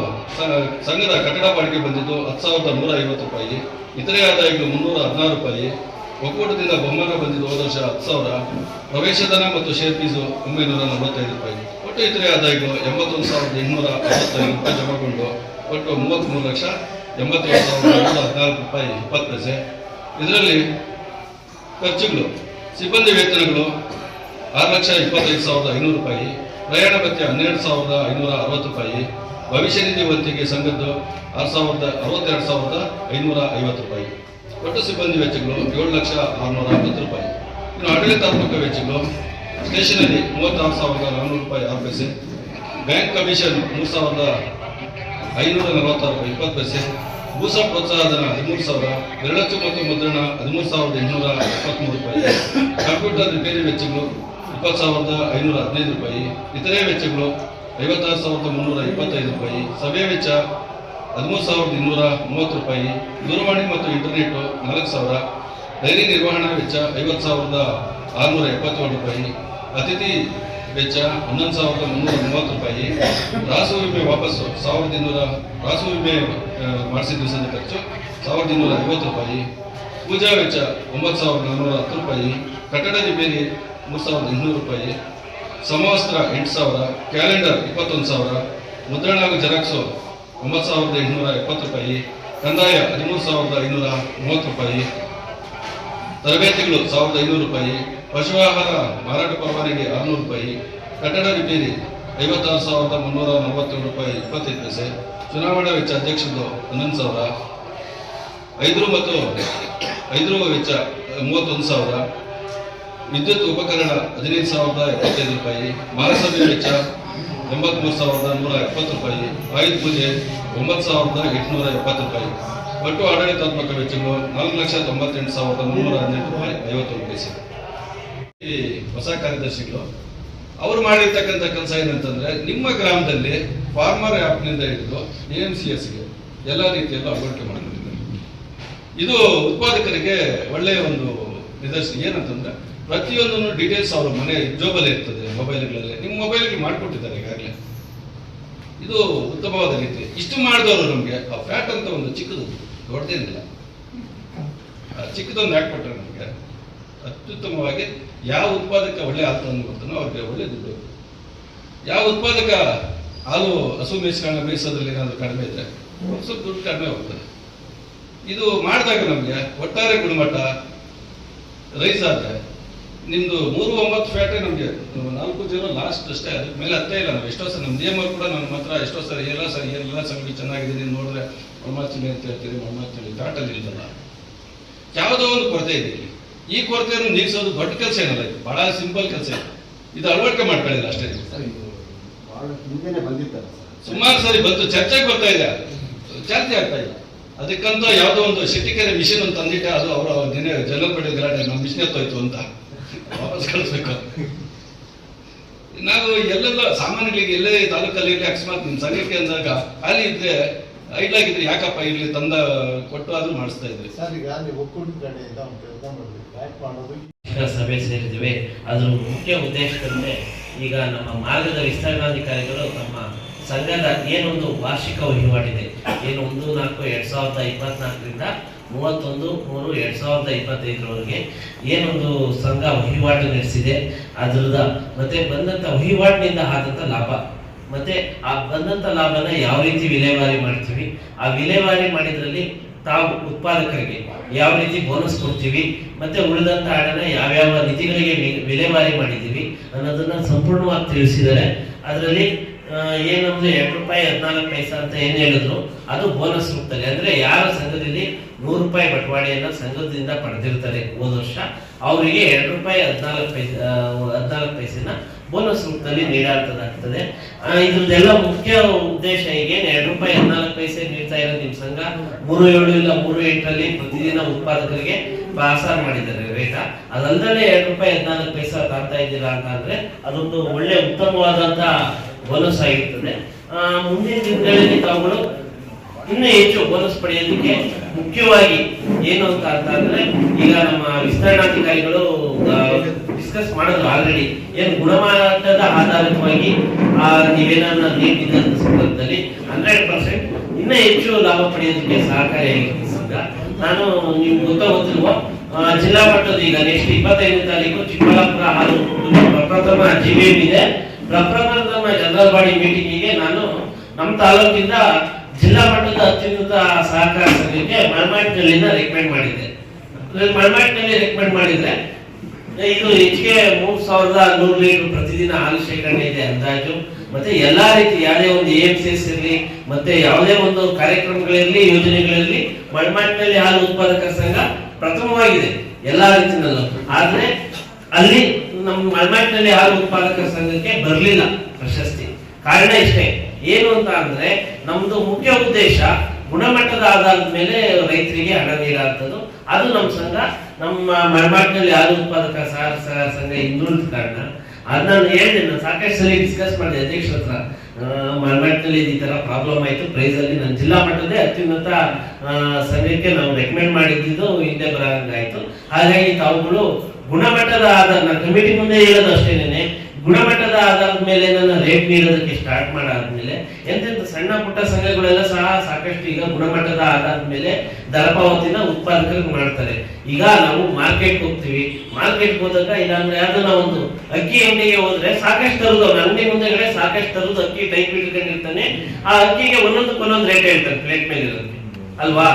C: ಸಂಘದ ಕಟ್ಟಡ ಬಾಡಿಗೆ ಬಂದಿದ್ದು ಹತ್ತು ಸಾವಿರದ ನೂರ ಐವತ್ತು ರೂಪಾಯಿ. ಇತರೆ ಆದಾಯಗಳು ಮುನ್ನೂರ ಹದಿನಾರು ರೂಪಾಯಿ. ಒಕ್ಕೂಟದಿಂದ ಬಹುಮಾನ ಬಂದಿದ್ದು ಹೋದ ವರ್ಷ ಹತ್ತು ಸಾವಿರ. ಪ್ರವೇಶಧನ ಮತ್ತು ಶೇರ್ ಫೀಸು ಒಂಬೈನೂರ ನಲವತ್ತೈದು ರೂಪಾಯಿ. ಒಟ್ಟು ಇತರೆ ಆದಾಯಗಳು ಎಂಬತ್ತೊಂದು ಸಾವಿರದ ಇನ್ನೂರ ಅರವತ್ತೈದು ರೂಪಾಯಿ ಜಮಗೊಂಡು ಒಟ್ಟು ಮೂವತ್ತ್ಮೂರು ಲಕ್ಷ ಎಂಬತ್ತೇಳು ಸಾವಿರದ ಹದಿನಾಲ್ಕು ರೂಪಾಯಿ ಇಪ್ಪತ್ತು ಪೈಸೆ. ಇದರಲ್ಲಿ ಖರ್ಚುಗಳು, ಸಿಬ್ಬಂದಿ ವೇತನಗಳು ಆರು ಲಕ್ಷ ಇಪ್ಪತ್ತೈದು ಸಾವಿರದ ಐನೂರು ರೂಪಾಯಿ, ಪ್ರಯಾಣ ಭತ್ಯೆ ಹನ್ನೆರಡು ಸಾವಿರದ ಐನೂರ ಅರವತ್ತು ರೂಪಾಯಿ, ಭವಿಷ್ಯ ನಿಧಿ ವಂತಿಗೆ ಸಂಘದ್ದು ಆರು ಸಾವಿರದ ಅರವತ್ತೆರಡು ಸಾವಿರದ ಐನೂರ ಐವತ್ತು ರೂಪಾಯಿ. ಒಟ್ಟು ಸಿಬ್ಬಂದಿ ವೆಚ್ಚಗಳು ಏಳು ಲಕ್ಷ ಆರುನೂರ ಹತ್ತು ರೂಪಾಯಿ. ಇನ್ನು ಆಡಳಿತಾತ್ಮಕ ವೆಚ್ಚಗಳು ಸ್ಟೇಷನರಿ ಮೂವತ್ತಾರು ಸಾವಿರದ ನಾನ್ನೂರು ರೂಪಾಯಿ ಆರು ಪೈಸೆ. ಬ್ಯಾಂಕ್ ಕಮಿಷನ್ ಮೂರು ಸಾವಿರದ ಐನೂರ ನಲವತ್ತಾರು ರೂಪಾಯಿ ಇಪ್ಪತ್ತು ಪೈಸೆ. ಭೂಸ ಪ್ರೋತ್ಸಾಹಧನ ಹದಿಮೂರು ಸಾವಿರ ಬೆರಳಚ್ಚು ಮತ್ತು ಮುದ್ರಣ ಹದಿಮೂರು ಸಾವಿರದ ಇನ್ನೂರ ಎಪ್ಪತ್ತ್ಮೂರು ರೂಪಾಯಿ, ಕಂಪ್ಯೂಟರ್ ರಿಪೇರಿ ವೆಚ್ಚಗಳು ಇಪ್ಪತ್ತು ಸಾವಿರದ ಐನೂರ ಹದಿನೈದು ರೂಪಾಯಿ, ಇತರೆ ವೆಚ್ಚಗಳು ಐವತ್ತಾರು ಸಾವಿರದ ಮುನ್ನೂರ ಇಪ್ಪತ್ತೈದು ರೂಪಾಯಿ, ಸಭೆ ವೆಚ್ಚ ಹದಿಮೂರು ಸಾವಿರದ ಇನ್ನೂರ ಮೂವತ್ತು ರೂಪಾಯಿ, ದೂರವಾಣಿ ಮತ್ತು ಇಂಟರ್ನೆಟ್ ನಾಲ್ಕು ಸಾವಿರ, ಡೈರಿ ನಿರ್ವಹಣಾ ವೆಚ್ಚ ಐವತ್ತು ಸಾವಿರದ ಆರುನೂರ ಎಪ್ಪತ್ತೇಳು ರೂಪಾಯಿ, ಅತಿಥಿ ವೆಚ್ಚ ಹನ್ನೊಂದು ಸಾವಿರದ ಮುನ್ನೂರ ಮೂವತ್ತು ರೂಪಾಯಿ ರಾಸು ವಿಮೆ ವಾಪಸ್ಸು ಸಾವಿರದ ಇನ್ನೂರ ರಾಸು ವಿಮೆ ಮಾಡಿಸಿದ ದಿವಸದ ಖರ್ಚು ಸಾವಿರದ ಇನ್ನೂರ ಐವತ್ತು ರೂಪಾಯಿ. ಪೂಜಾ ವೆಚ್ಚ ಒಂಬತ್ತು ಸಾವಿರದ ನಾನ್ನೂರ ಹತ್ತು ರೂಪಾಯಿ. ಕಟ್ಟಡ ರಿಪೇರಿ ಮೂರು ಸಾವಿರದ ಇನ್ನೂರು ರೂಪಾಯಿ. ಸಮವಸ್ತ್ರ ಎಂಟು ಸಾವಿರ, ಕ್ಯಾಲೆಂಡರ್ ಇಪ್ಪತ್ತೊಂದು ಸಾವಿರ, ಮುದ್ರಣ ಹಾಗೂ ಜೆರಾಕ್ಸು ಒಂಬತ್ತು ಸಾವಿರದ ಎಂಟುನೂರ ಎಪ್ಪತ್ತು ರೂಪಾಯಿ. ಕಂದಾಯ ಹದಿಮೂರು ಸಾವಿರದ ಐನೂರ ಮೂವತ್ತು ರೂಪಾಯಿ. ತರಬೇತಿಗಳು ಸಾವಿರದ ಐನೂರು ರೂಪಾಯಿ. ಪಶು ಆಹಾರ ಮಾರಾಟ ಪರವಾನಿಗೆ ಆರುನೂರು ರೂಪಾಯಿ. ಕಟ್ಟಡ ರಿಪೇರಿ ಐವತ್ತಾರು ಸಾವಿರದ ಮುನ್ನೂರ ನಲವತ್ತೇಳು ರೂಪಾಯಿ ಇಪ್ಪತ್ತೈದು ಪೈಸೆ. ಚುನಾವಣಾ ವೆಚ್ಚ ಅಧ್ಯಕ್ಷದ್ದು ಹನ್ನೊಂದು ಸಾವಿರ. ಐದರು ಮತ್ತು ಐದರು ವೆಚ್ಚ ಮೂವತ್ತೊಂದು ಸಾವಿರ. ವಿದ್ಯುತ್ ಉಪಕರಣ ಹದಿನೈದು ಸಾವಿರದ ಎಪ್ಪತ್ತೈದು ರೂಪಾಯಿ. ಮಹಾಸಭೆ ವೆಚ್ಚ ಎಂಬತ್ಮೂರು ಸಾವಿರದ ನೂರ ಎಪ್ಪತ್ತು ರೂಪಾಯಿ. ಆಯುಧ ಪೂಜೆ ಒಂಬತ್ತು ಸಾವಿರದ ಎಂಟುನೂರ ಎಪ್ಪತ್ತು ರೂಪಾಯಿ. ಒಟ್ಟು ಆಡಳಿತಾತ್ಮಕ ವೆಚ್ಚಗಳು ನಾಲ್ಕು ಲಕ್ಷ ತೊಂಬತ್ತೆಂಟು ಸಾವಿರದ ಮುನ್ನೂರ ಹದಿನೆಂಟು ರೂಪಾಯಿ ಐವತ್ತೊಂದು ಪೈಸೆ. ಹೊಸ ಕಾರ್ಯದರ್ಶಿಗಳು ಅವರು ಮಾಡಿರ್ತಕ್ಕಂಥ ಕೆಲಸ ಏನಂತಂದ್ರೆ, ನಿಮ್ಮ ಗ್ರಾಮದಲ್ಲಿ ಫಾರ್ಮರ್ ಆ್ಯಪ್ನಿಂದ ಹಿಡಿದು ಎ ಎಂ ಸಿ ಎಸ್ಗೆ ಎಲ್ಲ ರೀತಿಯಲ್ಲೂ ಅಳವಡಿಕೆ ಮಾಡಿಕೊಂಡಿದ್ದಾರೆ. ಇದು ಉತ್ಪಾದಕರಿಗೆ ಒಳ್ಳೆಯ ಒಂದು ನಿದರ್ಶನ. ಏನಂತಂದ್ರೆ, ಪ್ರತಿಯೊಂದನ್ನು ಡೀಟೇಲ್ಸ್ ಅವರ ಮನೆ ಜೋಬಲ್ಲಿ ಇರ್ತದೆ ಮೊಬೈಲ್ಗಳಲ್ಲಿ ನಿಮ್ಮ ಮೊಬೈಲ್ಗೆ ಮಾಡಿಕೊಟ್ಟಿದ್ದಾರೆ ಈಗಾಗಲೇ. ಇದು ಉತ್ತಮವಾದ ರೀತಿ. ಇಷ್ಟು ಮಾಡಿದವರು ನಮಗೆ, ಆ ಫ್ಯಾಟ್ ಅಂತ ಒಂದು ಚಿಕ್ಕದು ದೊಡ್ಡದೇನಿಲ್ಲ. ಚಿಕ್ಕದೊಂದು ಹಾಕ್ಬಿಟ್ರೆ ನಮಗೆ. ಅತ್ಯುತ್ತಮವಾಗಿ ಯಾವ ಉತ್ಪಾದಕ ಒಳ್ಳೆ ಹಾಲು ಕೊಡ್ತಾನೋ ಅವ್ರಿಗೆ ಒಳ್ಳೆ ದುಡ್ಡು ಯಾವ ಉತ್ಪಾದಕ ಹಾಲು ಹಸು ಮೇಯಿಸ್ಕೊಂಡು ಮೇಯಿಸೋದ್ರಲ್ಲಿ ಏನಾದರೂ ಕಡಿಮೆ ಇದ್ರೆ ಸ್ವಲ್ಪ ದುಡ್ಡು ಕಡಿಮೆ ಹೋಗ್ತದೆ. ಇದು ಮಾಡಿದಾಗ ನಮಗೆ ಒಟ್ಟಾರೆ ಗುಣಮಟ್ಟ ರೈಸ್ ಆದರೆ ನಿಮ್ಮದು ಮೂರು ಒಂಬತ್ತು ಫ್ಯಾಟೇ ನಮಗೆ ನಾಲ್ಕು ಜೀರೋ ಲಾಸ್ಟ್ ಅಷ್ಟೇ ಅದಕ್ಕೆ ಮೇಲೆ ಹತ್ತೇ ಇಲ್ಲ ನಾವು ಎಷ್ಟೋ ಸರ್ ನಮ್ಮ ನಿಯಮರು ಕೂಡ ನಮ್ಮ ಹತ್ರ ಎಷ್ಟೋ ಸರ್ ಎಲ್ಲ ಸರ್ ಎಲ್ಲ ಸಂಗತಿ ಚೆನ್ನಾಗಿದೆ ನೀವು ನೋಡಿದ್ರೆ ಮಣ್ಣಾಚಿಲಿ ಅಂತ ಹೇಳ್ತೀರಿ ಹೇಳಿ ದಾಟಲ್ಲಿ ಇಲ್ಲಲ್ಲ ಯಾವುದೋ ಒಂದು ಕೊರತೆ ಇದೆ ಇಲ್ಲಿ. ಈ ಕೊರತೆಯನ್ನು ನೀಗಿಸೋದು ದೊಡ್ಡ ಕೆಲಸ ಏನಲ್ಲ ಇದು ಬಹಳ ಸಿಂಪಲ್ ಕೆಲಸ ಇದು. ಇದು ಅಳವಡಿಕೆ ಮಾಡ್ಕೊಳ್ಳಿಲ್ಲ ಅಷ್ಟೇ. ಸುಮಾರು ಸರಿ ಬಂತು ಚರ್ಚೆಗೆ ಬರ್ತಾ ಇದೆ ಚಾಲ್ತಿ ಆಗ್ತಾ ಇಲ್ಲ. ಅದಕ್ಕಂತ ಯಾವುದೋ ಒಂದು ಸಿಟಿಕೆರೆ ಮಿಷನ್ ಅಂತ ತಂದಿಟ್ಟೆ ಅದು ಅವರ ದಿನ ಪಡೆದ ಗಲಾಟೆ ನಮ್ಮ ಮಿಷನ್ ಎತ್ತೋಯ್ತು ಅಂತ. ವಾಪಸ್ ಕಳಿಸ್ಬೇಕು. ನಾವು ಎಲ್ಲೆಲ್ಲ ಸಾಮಾನ್ಯಗಳಿಗೆ ಎಲ್ಲೇ ತಾಲೂಕಲ್ಲಿ ಇರಲಿ ಅಕಸ್ಮಾತ್ ನಿಮ್ಮ ಸಂಘಕ್ಕೆ ಅಂದಾಗ ಖಾಲಿ ಇದ್ರೆ ಐಡ್ಲಾಗಿದ್ರೆ ಯಾಕಪ್ಪ ಇಲ್ಲಿ ತಂದ ಕೊಟ್ಟು ಆದ್ರೂ ಮಾಡಿಸ್ತಾ ಇದ್ರಿ?
D: ಸರ್ ಈಗ ನೀವು ಒಕ್ಕೂಟದ ಕಡೆಯಿಂದ
E: ಸಭೆ ಸೇರಿದ್ದೇವೆ. ಅದರ ಮುಖ್ಯ ಉದ್ದೇಶದಂತೆ ಈಗ ನಮ್ಮ ಮಾರ್ಗದ ವಿಸ್ತರಣಾಧಿಕಾರಿಗಳು ತಮ್ಮ ಸಂಘದ ಏನೊಂದು ವಾರ್ಷಿಕ ವಹಿವಾಟಿದೆ. ಏನು ಒಂದು ನಾಲ್ಕು ಎರಡ್ ಸಾವಿರದ ಇಪ್ಪತ್ನಾಲ್ಕರಿಂದ ಮೂವತ್ತೊಂದು ಮೂರು ಎರಡ್ ಸಾವಿರದ ಇಪ್ಪತ್ತೈದರವರೆಗೆ ಏನೊಂದು ಸಂಘ ವಹಿವಾಟು ನಡೆಸಿದೆ. ಅದರದ ಮತ್ತೆ ಬಂದಂತ ವಹಿವಾಟಿನಿಂದ ಆದಂತ ಲಾಭ. ಮತ್ತೆ ಆ ಬಂದಂತ ಲಾಭನ ಯಾವ ರೀತಿ ವಿಲೇವಾರಿ ಮಾಡ್ತೀವಿ? ಆ ವಿಲೇವಾರಿ ಮಾಡಿದ್ರಲ್ಲಿ ತಾವು ಉತ್ಪಾದಕರಿಗೆ ಯಾವ ರೀತಿ ಬೋನಸ್ ಕೊಡ್ತೀವಿ, ಮತ್ತೆ ಉಳಿದಂತ ಹಣನ ಯಾವ್ಯಾವ ನಿಧಿಗಳಿಗೆ ವಿಲೇವಾರಿ ಮಾಡಿದ್ದೀವಿ ಅನ್ನೋದನ್ನ ಸಂಪೂರ್ಣವಾಗಿ ತಿಳಿಸಿದ್ದಾರೆ. ಅದರಲ್ಲಿ ಏನಂದ್ರೆ ಎರಡು ರೂಪಾಯಿ ಹದಿನಾಲ್ಕು ಪೈಸಾ ಅಂತ ಏನ್ ಹೇಳಿದ್ರು, ಅದು ಬೋನಸ್ ರೂಪದಲ್ಲಿ. ಅಂದ್ರೆ ಯಾರ ಸಂಘದಲ್ಲಿ ನೂರು ರೂಪಾಯಿ ಬಟವಾಡೆಯನ್ನ ಸಂಘದಿಂದ ಪಡೆದಿರ್ತಾರೆ ಹೋದ ವರ್ಷ, ಅವರಿಗೆ ಎರಡು ರೂಪಾಯಿ ಹದಿನಾಲ್ಕು ಪೈಸೆ ಹದಿನಾಲ್ಕು ಪೈಸೆನ ಬೋನಸ್ ರೂಪದಲ್ಲಿ ನೀಡಾಡ್ತದಾಗ್ತದೆ ಇದ್ರದ್ದೆಲ್ಲ ಮುಖ್ಯ ಉದ್ದೇಶ ಈಗ ಏನ್ ಎರಡು ರೂಪಾಯಿ, ಹದಿನಾಲ್ಕು ಪೈಸೆ ನೀಡ್ತಾ ಇರೋ ನಿಮ್ ಸಂಘ ಮೂರು ಏಳು ಇಲ್ಲ ಮೂರು ಎಂಟರಲ್ಲಿ ಪ್ರತಿದಿನ ಉತ್ಪಾದಕರಿಗೆ ಪಾಸಾರ್ ಮಾಡಿದ್ದಾರೆ ರೇಟ ಅದಲ್ಲದೆ ಎರಡು ರೂಪಾಯಿ, ಹದಿನಾಲ್ಕು ಪೈಸೆ ತಾಂತಾ ಇದ್ದೀರಾ ಅಂತ ಅಂದ್ರೆ ಅದೊಂದು ಒಳ್ಳೆ ಉತ್ತಮವಾದಂತ ಬೋನಸ್ ಆಗಿರ್ತದೆ. ಮುಂದಿನ ದಿನಗಳಲ್ಲಿ ತಾವುಗಳು ಇನ್ನೂ ಹೆಚ್ಚು ಬೋನಸ್ ಪಡೆಯೋದಕ್ಕೆ ಮುಖ್ಯವಾಗಿ ಏನು ಅಂತ ಅಂತ ಅಂದ್ರೆ ಈಗ ನಮ್ಮ ವಿಸ್ತರಣಾಧಿಕಾರಿಗಳು ಡಿಸ್ಕಸ್ ಮಾಡಿದ್ರು ಆಲ್ರೆಡಿ ಏನು ಗುಣಮಟ್ಟದ ಆಧಾರಿತವಾಗಿ ಆ ನೀವೇನನ್ನ ನೀಡಿದ ಸಂದರ್ಭದಲ್ಲಿ ಹಂಡ್ರೆಡ್ ಪರ್ಸೆಂಟ್ ಇನ್ನೂ ಹೆಚ್ಚು ಲಾಭ ಪಡೆಯೋದಕ್ಕೆ ಸಹಕಾರಿಯಾಗಿರುತ್ತೆ ನಾನು ನಿಮ್ಗೆ ಗೊತ್ತಾಗುತ್ತಿರುವ ಜಿಲ್ಲಾ ಮಟ್ಟದ ಈಗ ನೆಕ್ಸ್ಟ್ ಇಪ್ಪತ್ತೈದನೇ ತಾರೀಕು ಚಿಕ್ಕಬಳ್ಳಾಪುರ ಹಾಲು ಪ್ರಪ್ರಥಮ ಜಿವಿಎಂ ಇದೆ. ಪ್ರಪ್ರಥಮ ಜನರಲ್ ಬಾಡಿ ಮೀಟಿಂಗಿಗೆ ನಾನು ನಮ್ಮ ತಾಲೂಕಿಂದ ಜಿಲ್ಲಾ ಅತ್ಯುನ್ನತ ಸಹಕಾರ ಸಂಘಕ್ಕೆ ಮಳಮಾಟಿನಲ್ಲಿಂದ ರೆಕಮೆಂಡ್ ಮಾಡಿದೆ ಮಳಮಾಟಿನಲ್ಲಿ ರೆಕಮೆಂಡ್ ಮಾಡಿದ್ರೆ ಇದು ಹೆಚ್ಚಿಗೆ ಮೂರ್ ಸಾವಿರದ ನೂರು ಲೀಟರ್ ಪ್ರತಿದಿನ ಹಾಲು ಶೇಖರಣೆ ಇದೆ ಅಂದಾಜು. ಮತ್ತೆ ಎಲ್ಲಾ ರೀತಿ ಯಾವುದೇ ಒಂದು ಎ ಇರಲಿ, ಮತ್ತೆ ಯಾವುದೇ ಒಂದು ಕಾರ್ಯಕ್ರಮಗಳಿರಲಿ, ಯೋಜನೆಗಳಿರಲಿ ಮಳಮಾಟಿನಲ್ಲಿ ಹಾಲು ಉತ್ಪಾದಕರ ಸಂಘ ಪ್ರಥಮವಾಗಿದೆ ಎಲ್ಲಾ ರೀತಿನಲ್ಲೂ. ಆದ್ರೆ ಅಲ್ಲಿ ನಮ್ಮ ಮಳಮಾಟಿನಲ್ಲಿ ಹಾಲು ಉತ್ಪಾದಕರ ಸಂಘಕ್ಕೆ ಬರಲಿಲ್ಲ ಪ್ರಶಸ್ತಿ. ಕಾರಣ ಇಷ್ಟೇ. ಏನು ಅಂತ ಅಂದ್ರೆ ನಮ್ದು ಮುಖ್ಯ ಉದ್ದೇಶ ಗುಣಮಟ್ಟದ ಆಧಾರದ ಮೇಲೆ ರೈತರಿಗೆ ಹಣ ನೀಡುವಂಥದ್ದು ಅದು ನಮ್ಮ ಸಂಘ. ನಮ್ಮ ಮರಮಾಟಿನಲ್ಲಿ ಹಾಲು ಉತ್ಪಾದಕ ಸಹಕಾರ ಸಂಘ ಹಿಂದುಳಿದ ಕಾರಣ. ಅದನ್ನ ನಾನು ಹೇಳಿದೆ, ನಾನು ಸಾಕಷ್ಟು ಸರಿ ಡಿಸ್ಕಸ್ ಮಾಡಿದೆ. ಅಧ್ಯಕ್ಷರ ಹತ್ರ ಮರಮಾಟಿನಲ್ಲಿ ಈ ತರ ಪ್ರಾಬ್ಲಮ್ ಆಯ್ತು. ಪ್ರೈಸ್ ಅಲ್ಲಿ ನಾನು ಜಿಲ್ಲಾ ಮಟ್ಟದೇ ಅತ್ಯುನ್ನತ ಸಂಘಕ್ಕೆ ನಾವು ರೆಕಮೆಂಡ್ ಮಾಡಿದ್ದು ಹಿಂದೆ ಬರಂಗಾಯ್ತು. ಹಾಗಾಗಿ ತಾವುಗಳು ಗುಣಮಟ್ಟದ ಆಧಾರ ಕಮಿಟಿ ಮುಂದೆ ಹೇಳೋದು ಅಷ್ಟೇನೆ. ಗುಣಮಟ್ಟದ ಆಧಾರದ ಮೇಲೆ ನನ್ನ ರೇಟ್ ನೀಡೋದಕ್ಕೆ ಸ್ಟಾರ್ಟ್ ಮಾಡಾದ್ಮೇಲೆ ಎಂತೆಂತ ಸಣ್ಣ ಪುಟ್ಟ ಸಂಘಗಳೆಲ್ಲ ಸಹ ಸಾಕಷ್ಟು ಈಗ ಗುಣಮಟ್ಟದ ಆಧಾರದ ಮೇಲೆ ದರ ಪಾವತಿನ ಉತ್ಪಾದಕರಿಗೆ ಮಾಡ್ತಾರೆ. ಈಗ ನಾವು ಮಾರ್ಕೆಟ್ ಹೋಗ್ತೀವಿ. ಮಾರ್ಕೆಟ್ ಹೋದಾಗ ಇಲ್ಲಾಂದ್ರೆ ಯಾವ್ದನ್ನ ಒಂದು ಅಕ್ಕಿ ಅಂಗಡಿಗೆ ಹೋದ್ರೆ ಸಾಕಷ್ಟು ತರುದು, ಅವ್ರು ಅಂಗಡಿ ಮುಂದೆಗಡೆ ಸಾಕಷ್ಟು ತರುದು, ಅಕ್ಕಿ ಟೈಪ್ ಇಟ್ಕೊಂಡಿರ್ತಾನೆ ಆ ಅಕ್ಕಿಗೆ ಒಂದೊಂದಕ್ಕೆ ಒಂದೊಂದು ರೇಟ್ ಹೇಳ್ತಾರೆ ಪ್ಲೇಟ್ ಮೇಲೆ ಅಲ್ವಾ?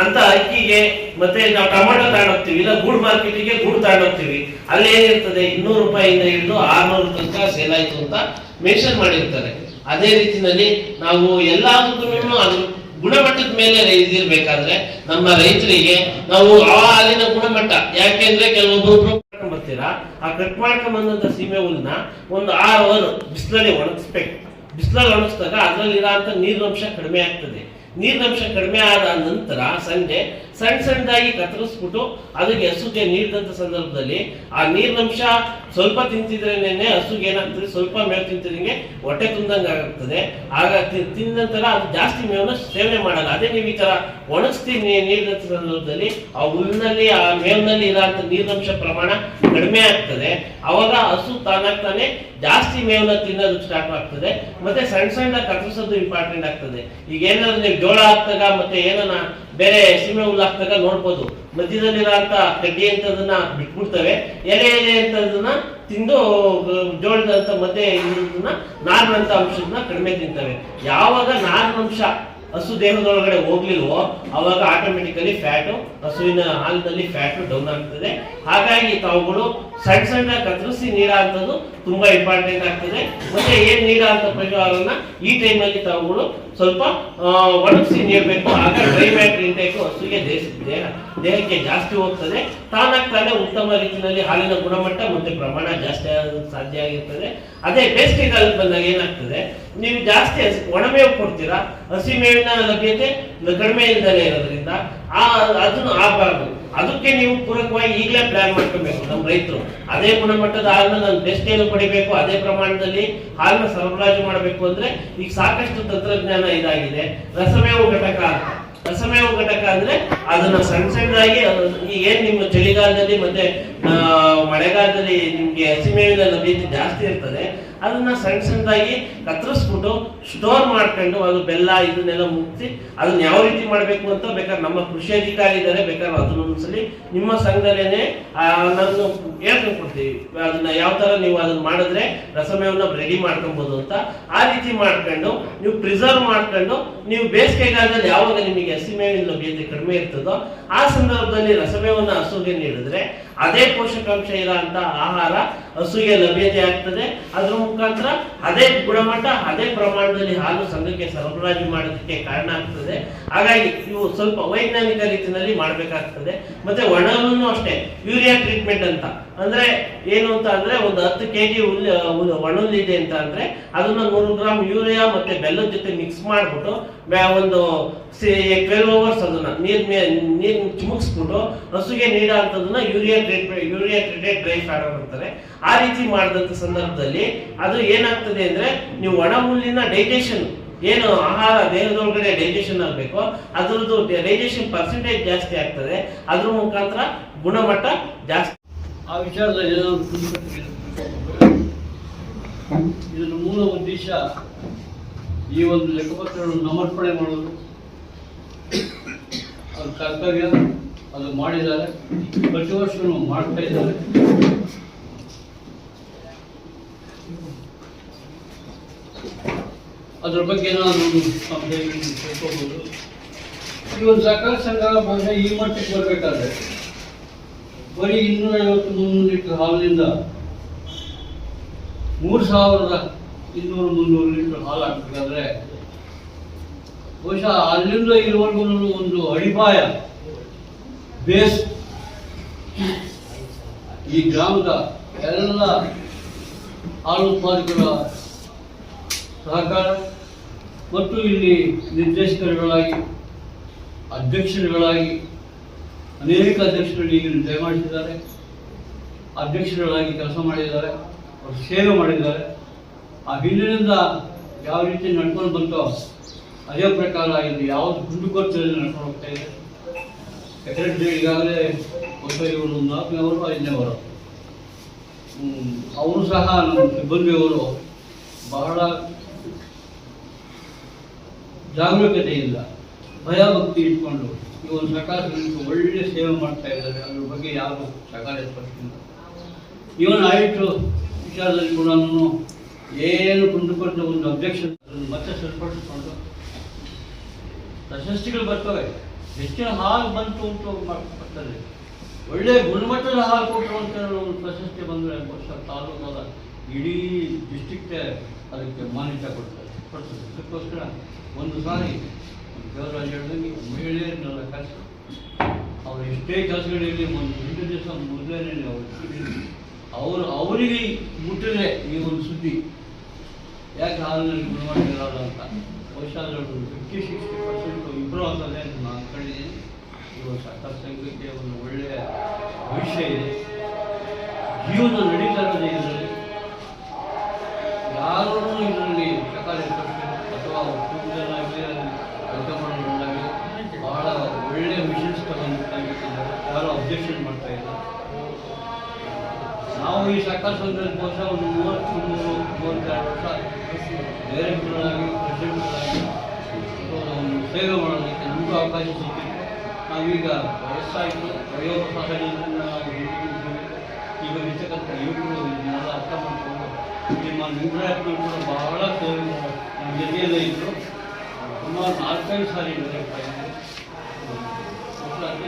E: ಅಂತ ಅಕ್ಕಿಗೆ ಮತ್ತೆ ನಾವು ಟೊಮೆಟೊ ತಗೊಂಡೋಗ್ತೀವಿ, ಇಲ್ಲ ಗೂಡ್ ಮಾರ್ಕೆಟಿಗೆ ಗೂಡ್ ತಗೊಂಡೋಗ್ತೀವಿ. ಅಲ್ಲಿ ಏನಿರ್ತದೆ, ಇನ್ನೂರು ರೂಪಾಯಿಂದ ಹಿಡಿದು ಆರ್ನೂರು ತನಕ ಸೇಲ್ ಆಯ್ತು ಅಂತ ಮೆನ್ಷನ್ ಮಾಡಿರ್ತಾರೆ. ಅದೇ ರೀತಿಯಲ್ಲಿ ನಾವು ಎಲ್ಲದಕ್ಕೂ ಅದು ಗುಣಮಟ್ಟದ ಮೇಲೆ ಇದಿರ್ಬೇಕಾದ್ರೆ ನಮ್ಮ ರೈತರಿಗೆ ನಾವು ಆ ಹಾಲಿನ ಗುಣಮಟ್ಟ ಯಾಕೆಂದ್ರೆ ಕೆಲವೊಬ್ಬರು ಬರ್ತೀರಾ? ಆ ಕಟ್ ಮಾಡ್ಕೊಂಬಂದಂತ ಸೀಮೆ ಹುಲ್ಲನ್ನ ಒಂದು ಆರ್ ಅವರ್ ಬಿಸಿಲಲ್ಲಿ ಒಣಗಿಸ್ಬೇಕು. ಬಿಸಿಲಲ್ಲಿ ಒಣಗಿಸಿದಾಗ ಅದರಲ್ಲಿ ನೀರಿನ ನೀರಿನಂಶ ಕಡಿಮೆ ಆಗ್ತದೆ. ನೀರಿನಂಶ ಕಡಿಮೆ ಆದ ನಂತರ ಸಂಜೆ ಸಣ್ಣ ಸಣ್ಣದಾಗಿ ಕತ್ತರಿಸ್ಬಿಟ್ಟು ಅದಕ್ಕೆ ಹಸುಗೆ ನೀರಿದಂತ ಸಂದರ್ಭದಲ್ಲಿ ಆ ನೀರಿನಂಶ ಸ್ವಲ್ಪ ತಿಂತಿದ್ರೇನೆ ಹಸುಗೆ ಏನಾಗ್ತದೆ? ಸ್ವಲ್ಪ ಮೇವು ತಿಂತಿದಂಗೆ ಹೊಟ್ಟೆ ತುಂದಂಗೆ ಆಗ್ತದೆ ಆಗ ತಿಂದ ನಂತರ ಅದು ಜಾಸ್ತಿ ಮೇವನ್ನ ಸೇವನೆ ಮಾಡಲ್ಲ. ಅದೇ ನೀವು ಈ ತರ ಒಣಗಿಸ್ತೀನಿ ನೀರಿದಂತ ಸಂದರ್ಭದಲ್ಲಿ ಆ ಹುಲ್ಲಿನಲ್ಲಿ ಆ ಮೇವಿನಲ್ಲಿ ಇರೋಂಥ ನೀರಿನಂಶ ಪ್ರಮಾಣ ಕಡಿಮೆ ಆಗ್ತದೆ. ಅವಾಗ ಹಸು ತಾನಾಗ್ತಾನೆ ಜಾಸ್ತಿ ಮೇವನ್ನ ತಿನ್ನೋದು ಸ್ಟಾರ್ಟ್ ಆಗ್ತದೆ. ಮತ್ತೆ ಸಣ್ಣ ಸಣ್ಣ ಕತ್ತರಿಸೋದು ಇಂಪಾರ್ಟೆಂಟ್ ಆಗ್ತದೆ. ಈಗ ಏನಾದ್ರು ನೀವು ಜೋಳ ಹಾಕ್ದಾಗ ಮತ್ತೆ ಏನನ್ನ ಬೇರೆ ಸೀಮೆ ಹುಲ್ಲು ಹಾಕಿದಾಗ ನೋಡ್ಬೋದು ಮಧ್ಯದಲ್ಲಿರೋಂಥ ಕಡ್ಡಿ ಅಂತದನ್ನ ಬಿಟ್ಬಿಡ್ತವೆ. ಎಲೆ ಎಲೆ ಅಂತದನ್ನ ತಿಂದು ಜೋಳದಂತ ಮಧ್ಯೆ ಇರೋದನ್ನ ನಾರಿನಂತ ಅಂಶದನ್ನ ಕಡಿಮೆ ತಿಂತವೆ. ಯಾವಾಗ ನಾರಿನಂಶ ಹಸು ದೇಹದೊಳಗಡೆ ಹೋಗ್ಲಿಲ್ವೋ, ಅವಾಗ ಆಟೋಮೆಟಿಕಲಿ ಫ್ಯಾಟು ಹಸುವಿನ ಹಾಲಿನಲ್ಲಿ ಫ್ಯಾಟ್ ಡೌನ್ ಆಗ್ತದೆ. ಹಾಗಾಗಿ ತಾವುಗಳು ಸಣ್ಣ ಸಣ್ಣ ಕತ್ತರಿಸಿ ನೀಡ ಅಂತದ್ದು ತುಂಬಾ ಇಂಪಾರ್ಟೆಂಟ್ ಆಗ್ತದೆ. ಮತ್ತೆ ಏನ್ ನೀರಾದ ಪರಿಹಾರನ ಈ ಟೈಮಲ್ಲಿ ತಾವುಗಳು ಸ್ವಲ್ಪ ಒಣಗಿಸಿ ನೀಡಬೇಕು ಆಗ ಡ್ರೈ ಮ್ಯಾಟ್ರ್ ಇಂಟೇಕು ಹಸುವಿಗೆ ದೇಹ, ದೇಹಕ್ಕೆ ಜಾಸ್ತಿ ಹೋಗ್ತದೆ. ತಾನಾಗ್ತಾನೆ ಉತ್ತಮ ರೀತಿಯಲ್ಲಿ ಹಾಲಿನ ಗುಣಮಟ್ಟ ಮತ್ತೆ ಪ್ರಮಾಣ ಜಾಸ್ತಿ ಸಾಧ್ಯ ಆಗಿರ್ತದೆ. ಅದೇ ಬೇಸಿಗೆಗಾಲಕ್ಕೆ ಬಂದಾಗ ಏನಾಗ್ತದೆ? ನೀವು ಜಾಸ್ತಿ ಒಣಮೇವು ಕೊಡ್ತೀರಾ? ಹಸಿ ಮೇವಿನ ಲಭ್ಯತೆ ಕಡಿಮೆ ಇಲ್ಲದೆ ಇರೋದ್ರಿಂದ ಆ ಅದನ್ನು ಆಗಬಾರ್ದು. ಅದಕ್ಕೆ ನೀವು ಪೂರಕವಾಗಿ ಈಗಲೇ ಪ್ಲಾನ್ ಮಾಡ್ಕೋಬೇಕು ನಮ್ಮ ರೈತರು. ಅದೇ ಗುಣಮಟ್ಟದ ಹಾಲನ್ನ ನಾನು ಬೆಸ್ಟೇನು ಪಡಿಬೇಕು, ಅದೇ ಪ್ರಮಾಣದಲ್ಲಿ ಹಾಲನ್ನ ಸರಬರಾಜು ಮಾಡಬೇಕು ಅಂದ್ರೆ ಈಗ ಸಾಕಷ್ಟು ತಂತ್ರಜ್ಞಾನ ಇದಾಗಿದೆ. ರಸಮೇವು ಘಟಕ ಅಂತ. ರಸಮೇವು ಘಟಕ ಅಂದ್ರೆ ಅದನ್ನ ಸಣ್ಣ ಸಣ್ಣದಾಗಿ ಏನ್ ನಿಮ್ಮ ಚಳಿಗಾಲದಲ್ಲಿ ಮತ್ತೆ ಮಳೆಗಾಲದಲ್ಲಿ ನಿಮ್ಗೆ ಹಸಿಮೇವಿನ ಲಭ್ಯತೆ ಜಾಸ್ತಿ ಇರ್ತದೆ ಅದನ್ನ ಸಣ್ಣ ಸಣ್ಣದಾಗಿ ಕತ್ತರಿಸ್ಬಿಟ್ಟು ಸ್ಟೋರ್ ಮಾಡ್ಕೊಂಡು ಅದು ಬೆಲ್ಲ ಇದನ್ನೆಲ್ಲ ಮುಗಿಸಿ ಅದನ್ನ ಯಾವ ರೀತಿ ಮಾಡಬೇಕು ಅಂತ ಬೇಕಾದ್ರೆ ನಮ್ಮ ಕೃಷಿ ಅಧಿಕಾರಿ ಇದ್ದಾರೆ, ಬೇಕಾದ್ರೆ ಅದನ್ನ ಒಂದ್ಸಲಿ ನಿಮ್ಮ ಸಂಘದಲ್ಲೇನೆ ನಾನು ಹೇಳ್ಕೊಂಡು ಕೊಡ್ತೀವಿ. ಅದನ್ನ ಯಾವ ತರ ನೀವು ಅದನ್ನ ಮಾಡಿದ್ರೆ ರಸಮೇವನ್ನ ರೆಡಿ ಮಾಡ್ಕೊಬಹುದು ಅಂತ ಆ ರೀತಿ ಮಾಡ್ಕೊಂಡು ನೀವು ಪ್ರಿಸರ್ವ್ ಮಾಡ್ಕೊಂಡು ನೀವು ಬೇಸಿಗೆಗಾಲದಲ್ಲಿ ಯಾವಾಗ ನಿಮಗೆ ಹಸಿಮೇವಿನ ಲಭ್ಯತೆ ಕಡಿಮೆ ಇರ್ತದೋ ಆ ಸಂದರ್ಭದಲ್ಲಿ ರಸಮೇವನ್ನ ಹಸುಗೆ ನೀಡಿದ್ರೆ ಅದೇ ಪೋಷಕಾಂಶ ಇರೋಂಥ ಆಹಾರ ಹಸುಗೆ ಲಭ್ಯತೆ ಆಗ್ತದೆ. ಅದರ ಮುಖಾಂತರ ಅದೇ ಗುಣಮಟ್ಟ, ಅದೇ ಪ್ರಮಾಣದಲ್ಲಿ ಹಾಲು ಸಂಘಕ್ಕೆ ಸರಬರಾಜು ಮಾಡೋದಕ್ಕೆ ಕಾರಣ ಆಗ್ತದೆ. ಹಾಗಾಗಿ ಇವು ಸ್ವಲ್ಪ ವೈಜ್ಞಾನಿಕ ರೀತಿಯಲ್ಲಿ ಮಾಡಬೇಕಾಗ್ತದೆ. ಮತ್ತೆ ಒಣವನ್ನು ಅಷ್ಟೇ, ಯೂರಿಯಾ ಟ್ರೀಟ್ಮೆಂಟ್ ಅಂತ. ಅಂದ್ರೆ ಏನು ಅಂತ ಅಂದ್ರೆ ಒಂದು ಹತ್ತು ಕೆಜಿ ಹುಲ್ಲು ಹುಲ್ಲು, ಒಣಹುಲ್ಲು ಇದೆ ಅಂತ ಅಂದ್ರೆ ಅದನ್ನ ನೂರು ಗ್ರಾಮ್ ಯೂರಿಯಾ ಮತ್ತೆ ಬೆಲ್ಲದ ಜೊತೆ ಮಿಕ್ಸ್ ಮಾಡ್ಬಿಟ್ಟು ಒಂದು ಟ್ವೆಲ್ವ್ ಅವರ್ಸ್ ಅದನ್ನ ನೀರ್ ನೀರ್ ಚಿಮುಕ್ಸ್ಬಿಟ್ಟು ಹಸುಗೆ ನೀಡೋ ಅಂತದನ್ನ urea treatment urea treated dry fodder ಅಂತಾರೆ. ಆ ರೀತಿ ಮಾಡಿದಂತ ಸಂದರ್ಭದಲ್ಲಿ ಅದು ಏನಾಗ್ತದೆ ಅಂದ್ರೆ ನೀವು ಒಣ ಹುಲ್ಲಿನ ಡೈಜೆಷನ್ ಏನು ಆಹಾರ ದೇಹದೊಳಗಡೆ ಡೈಜೆಷನ್ ಆಗಬೇಕು ಅದರದ್ದು ಡೈಜೆಷನ್ ಪರ್ಸೆಂಟೇಜ್ ಜಾಸ್ತಿ ಆಗ್ತದೆ. ಅದ್ರ ಮುಖಾಂತರ ಗುಣಮಟ್ಟ ಜಾಸ್ತಿ
F: ಆ ವಿಚಾರದಲ್ಲಿ. ಇದರ ಮೂಲ ಉದ್ದೇಶ ಈ ಒಂದು ಲೆಕ್ಕಪತ್ರಗಳನ್ನು ಸಮರ್ಪಣೆ ಮಾಡೋದು. ಅದು ಕರ್ತವ್ಯ, ಅದು ಮಾಡಿದ್ದಾರೆ. ಪ್ರತಿ ವರ್ಷವೂ ಮಾಡ್ತಾ ಇದ್ದಾರೆ. ಅದ್ರ ಬಗ್ಗೆ ನಾನು ತಿಳ್ಕೋಬಹುದು ಈ ಒಂದು ಸಹಕಾರ ಸಂಘ ಬಹುಶಃ ಈ ಮಟ್ಟಕ್ಕೆ ಬರಬೇಕಾದ್ರೆ ಬರೀ ಇನ್ನೂರ ಐವತ್ತು ಮುನ್ನೂರು ಲೀಟರ್ ಹಾಲಿನಿಂದ ಮೂರು ಸಾವಿರದ ಇನ್ನೂರು ಮುನ್ನೂರು ಲೀಟರ್ ಹಾಲು ಹಾಕಬೇಕಾದ್ರೆ ಬಹುಶಃ ಅಲ್ಲಿಂದ ಇರುವವರೆಗೂ ಒಂದು ಅಡಿಪಾಯ ಬೇಸ್. ಈ ಗ್ರಾಮದ ಎಲ್ಲ ಹಾಲು ಉತ್ಪಾದಕರ ಸಹಕಾರ ಮತ್ತು ಇಲ್ಲಿ ನಿರ್ದೇಶಕರುಗಳಾಗಿ, ಅಧ್ಯಕ್ಷರುಗಳಾಗಿ ಅನೇಕ ಅಧ್ಯಕ್ಷರು ಈಗ ದಯಮಾಡಿಸಿದ್ದಾರೆ ಅಧ್ಯಕ್ಷರುಗಳಾಗಿ ಕೆಲಸ ಮಾಡಿದ್ದಾರೆ. ಅವರು ಸೇವೆ ಮಾಡಿದ್ದಾರೆ. ಆ ಹಿಂದಿನಿಂದ ಯಾವ ರೀತಿ ನಡ್ಕೊಂಡು ಬಂತೋ ಅದೇ ಪ್ರಕಾರ ಇಲ್ಲಿ ಯಾವುದು ಕುಂದುಕೊರತೆಯಲ್ಲಿ ನಡ್ಕೊಂಡು ಹೋಗ್ತಾ ಇದೆ. ಸೆಕ್ರೆಟರಿ ಈಗಾಗಲೇ ಹೊಸ ಇವರು ನಾಲ್ಕನೇವರು ಐದನೇವರು ಅವರು. ಸಹ ನಮ್ಮ ಸಿಬ್ಬಂದಿಯವರು ಬಹಳ ಜಾಗರೂಕತೆಯಿಂದ ಭಯ ಭಕ್ತಿ ಇಟ್ಕೊಂಡು ಒಂದು ಸರ್ಕಾರ ಒಳ್ಳೆ ಸೇವೆ ಮಾಡ್ತಾ ಇದ್ದಾರೆ. ಅದ್ರ ಬಗ್ಗೆ ಯಾರು ಸಕಾಲ ಸ್ಪರ್ಶಿಲ್ಲ ಇವನ್ ಆಯಿತು ವಿಚಾರದಲ್ಲಿ ಕೂಡ ಏನು ಕುಂದುಕೊಂಡ ಒಂದು ಅಬ್ಜೆಕ್ಷನ್ ಮತ್ತೆ ಸರಿಪಡಿಸಿಕೊಂಡು ಪ್ರಶಸ್ತಿಗಳು ಬರ್ತವೆ. ಹೆಚ್ಚಿನ ಹಾಲು ಬಂತು ಅಂತ ಬರ್ತದೆ. ಒಳ್ಳೆ ಗುಣಮಟ್ಟದ ಹಾಲು ಕೊಟ್ಟರು ಅಂತ ಹೇಳಿ ಒಂದು ಪ್ರಶಸ್ತಿ ಬಂದರೆ ಬಹುಶಃ ತಾಲೂಕಾದ ಇಡೀ ಡಿಸ್ಟಿಕ್ಟೇ ಅದಕ್ಕೆ ಮಾನ್ಯತೆ ಕೊಡ್ತಾರೆ ಕೊಡ್ತದೆ. ಅದಕ್ಕೋಸ್ಕರ ಒಂದು ಸಾರಿ ದೇವರಾಜ್ ಹೇಳಿದಂಗೆ ಮಹಿಳೆಯರನ್ನೆಲ್ಲ ಕರೆಸಿ ಅವ್ರು ಎಷ್ಟೇ ಕೆಲಸಗಳಿರಲಿ, ಒಂದು ಎಂಟು ದಿವಸ, ಮೊದಲೇ ಅವರು ಅವರಿಗೆ ಮುಟ್ಟಿದ್ರೆ ಈ ಒಂದು ಸುದ್ದಿ. ಯಾಕೆ ಹಾಲಿನಲ್ಲಿ ಗುಣಮಟ್ಟ ಅಂತ? ಬಹುಶಃ ಫಿಫ್ಟಿ ಸಿಕ್ಸ್ಟಿ ಪರ್ಸೆಂಟ್ ಇಂಪ್ರೂವ್ ಆಗ್ತದೆ ಅಂತ ನಾನು ಅಂದ್ಕೊಂಡಿದ್ದೀನಿ ಇವರು ಸರ್ಕಾರ ಸಂಘಕ್ಕೆ ಒಂದು ಒಳ್ಳೆಯ ಭವಿಷ್ಯ ಇದೆ. ಜೀವನ ನಡೀತಾ ಇರೋದು ಇದರಲ್ಲಿ. ಯಾರೂ ಇದರಲ್ಲಿ ಸಕಾಲ ಅಥವಾ ಕೂದಲಾಗಲಿ ಕೆಲಸ ಮಾಡೋದಾಗಲಿ ಬಹಳ ಒಳ್ಳೆಯ ಮಿಷನ್ಸ್ ತಗೊಂಡಿದ್ದಾರೆ ಯಾರು ಅಬ್ಜೆಕ್ಷನ್ ಮಾಡ್ತಾ ಇಲ್ಲ ನಾವು ಈ ಸರ್ಕಾರ ಸಂಘದಲ್ಲಿ ಬಹುಶಃ ಒಂದು ಮೂವತ್ತು ಮೂರು ಮೂವತ್ತೆರಡು ವರ್ಷ ಡೈರೆಕ್ಟರ್ಗಳಾಗಿ ಪ್ರೆಸಿಡೆಂಟ್ಗಳಾಗಿ ಸೇವೆ ಮಾಡೋದಕ್ಕೆ ನಮಗೂ ಅವಕಾಶ ಸಿಕ್ಕಿತ್ತು ನಾವೀಗ ವಯಸ್ಸಾಯಿತು ನಾವು ಹಿಂದಿದ್ದೀವಿ. ಈಗ ಇರ್ತಕ್ಕಂಥ ಯುವಕರು ಇದನ್ನೆಲ್ಲ ಅರ್ಥ ಮಾಡಿಕೊಂಡು ನಿಮ್ಮ ನಿಂದ್ರಾತ್ಮರು ಕೂಡ ಬಹಳ ಸೇವೆ ನಮ್ಮ ಜೊತೆಯಲ್ಲೇ ಇದ್ದರು ಸುಮಾರು ನಾಲ್ಕೈದು ಸಾರಿ ಡೈರೆಕ್ಟ್ ಆಗಿದೆ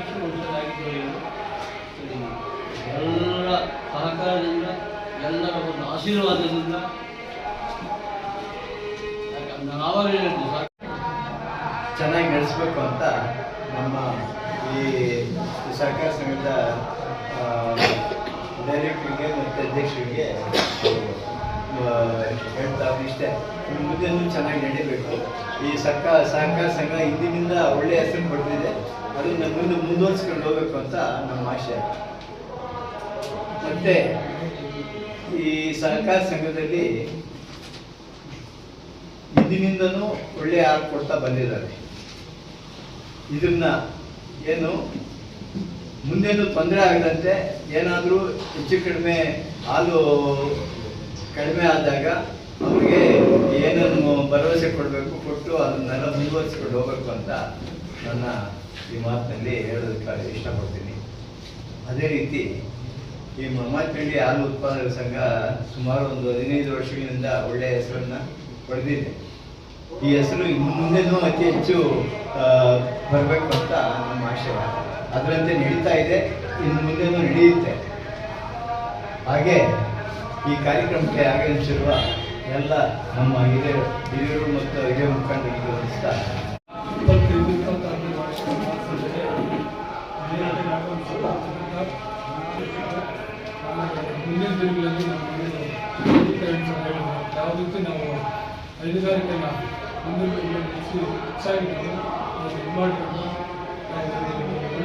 F: ಒಬ್ಬರು ಅಧ್ಯಕ್ಷರು ಒಂದ್ಸಲಾಗಿದ್ದರು ಇವರು ಸರಿ. ಎಲ್ಲ ಸಹಕಾರದಿಂದ, ಎಲ್ಲರ ಒಂದು ಆಶೀರ್ವಾದದಿಂದ. ಸಾಕು
D: ಚೆನ್ನಾಗಿ ನಡೆಸಬೇಕು ಅಂತ ನಮ್ಮ ಈ ಸಹಕಾರ ಸಂಘದ ಡೈರೆಕ್ಟ್ರಿಗೆ ಮತ್ತು ಅಧ್ಯಕ್ಷರಿಗೆ ಹೇಳ್ತಾ ಇಷ್ಟೇ. ಮುಂದೆ ಚೆನ್ನಾಗಿ ನಡೀಬೇಕು. ಈ ಸರ್ಕಾರ, ಸಹಕಾರ ಸಂಘ ಹಿಂದಿನಿಂದ ಒಳ್ಳೆಯ ಹೆಸರು ಪಡೆದಿದೆ ಮುಂದೆ ಮುಂದುವರಿಸ್ಕೊಂಡು ಹೋಗ್ಬೇಕು ಅಂತ ನಮ್ಮ ಆಶಯ ಮತ್ತೆ ಈ ಸಹಕಾರ ಸಂಘದಲ್ಲಿ ಹಿಂದಿನಿಂದನೂ ಒಳ್ಳೆ ಆರು ಕೊಡ್ತಾ ಬಂದಿದ್ದಾರೆ. ಇದನ್ನ ಏನು ಮುಂದೇನು ತೊಂದರೆ ಆಗದಂತೆ ಏನಾದರೂ ಹೆಚ್ಚು ಕಡಿಮೆ ಹಾಲು ಕಡಿಮೆ ಆದಾಗ ಅವ್ರಿಗೆ ಏನನ್ನು ಭರವಸೆ ಕೊಡಬೇಕು ಕೊಟ್ಟು ಅದನ್ನೆಲ್ಲ ಮುಂದುವರಿಸ್ಕೊಂಡು ಹೋಗ್ಬೇಕು ಅಂತ ನನ್ನ ಈ ಮಾತಿನಲ್ಲಿ ಹೇಳೋದಕ್ಕೆ ಇಷ್ಟಪಡ್ತೀನಿ. ಅದೇ ರೀತಿ ಈ ಮಮ್ಮತ್ತಳ್ಳಿ ಹಾಲು ಉತ್ಪಾದಕ ಸಂಘ ಸುಮಾರು ಒಂದು ಹದಿನೈದು ವರ್ಷಗಳಿಂದ ಒಳ್ಳೆಯ ಹೆಸರನ್ನ ಪಡೆದಿದೆ. ಈ ಹೆಸರು ಇನ್ನು ಮುಂದೆನೂ ಅತಿ ಹೆಚ್ಚು ಬರಬೇಕು ಅಂತ ನಮ್ಮ ಆಶಯ ಅದರಂತೆ ನಡೀತಾ ಇದೆ, ಇನ್ನು ಮುಂದೆನೂ ನಡೆಯುತ್ತೆ. ಹಾಗೆ ಈ ಕಾರ್ಯಕ್ರಮಕ್ಕೆ ಆಗಮಿಸಿರುವ ಎಲ್ಲ ನಮ್ಮ ಹಿರಿಯರು ಹಿರಿಯರು ಮತ್ತು ಹಿರಿಯ ಮುಖಂಡರಿಗೆ ವಂದಿಸ್ತಾ
G: ಇಪ್ಪತ್ತೈದು ಇಪ್ಪತ್ತಾರನೇ ವಾರ್ಷಿಕ ಮಹೋತ್ಸವಕ್ಕೆ ಮನೆಯಲ್ಲಿ ಆಗಮಿಸಿರ್ತಕ್ಕಂಥ ಆಮೇಲೆ ಮುಂದಿನ ದಿನಗಳಲ್ಲಿ ನಾವು ಯಾವ ರೀತಿ ನಾವು ಹೈನುಗಾರಿಕೆನ ಮುಂದಿನ ಹೆಚ್ಚಾಗಿ ನಾವು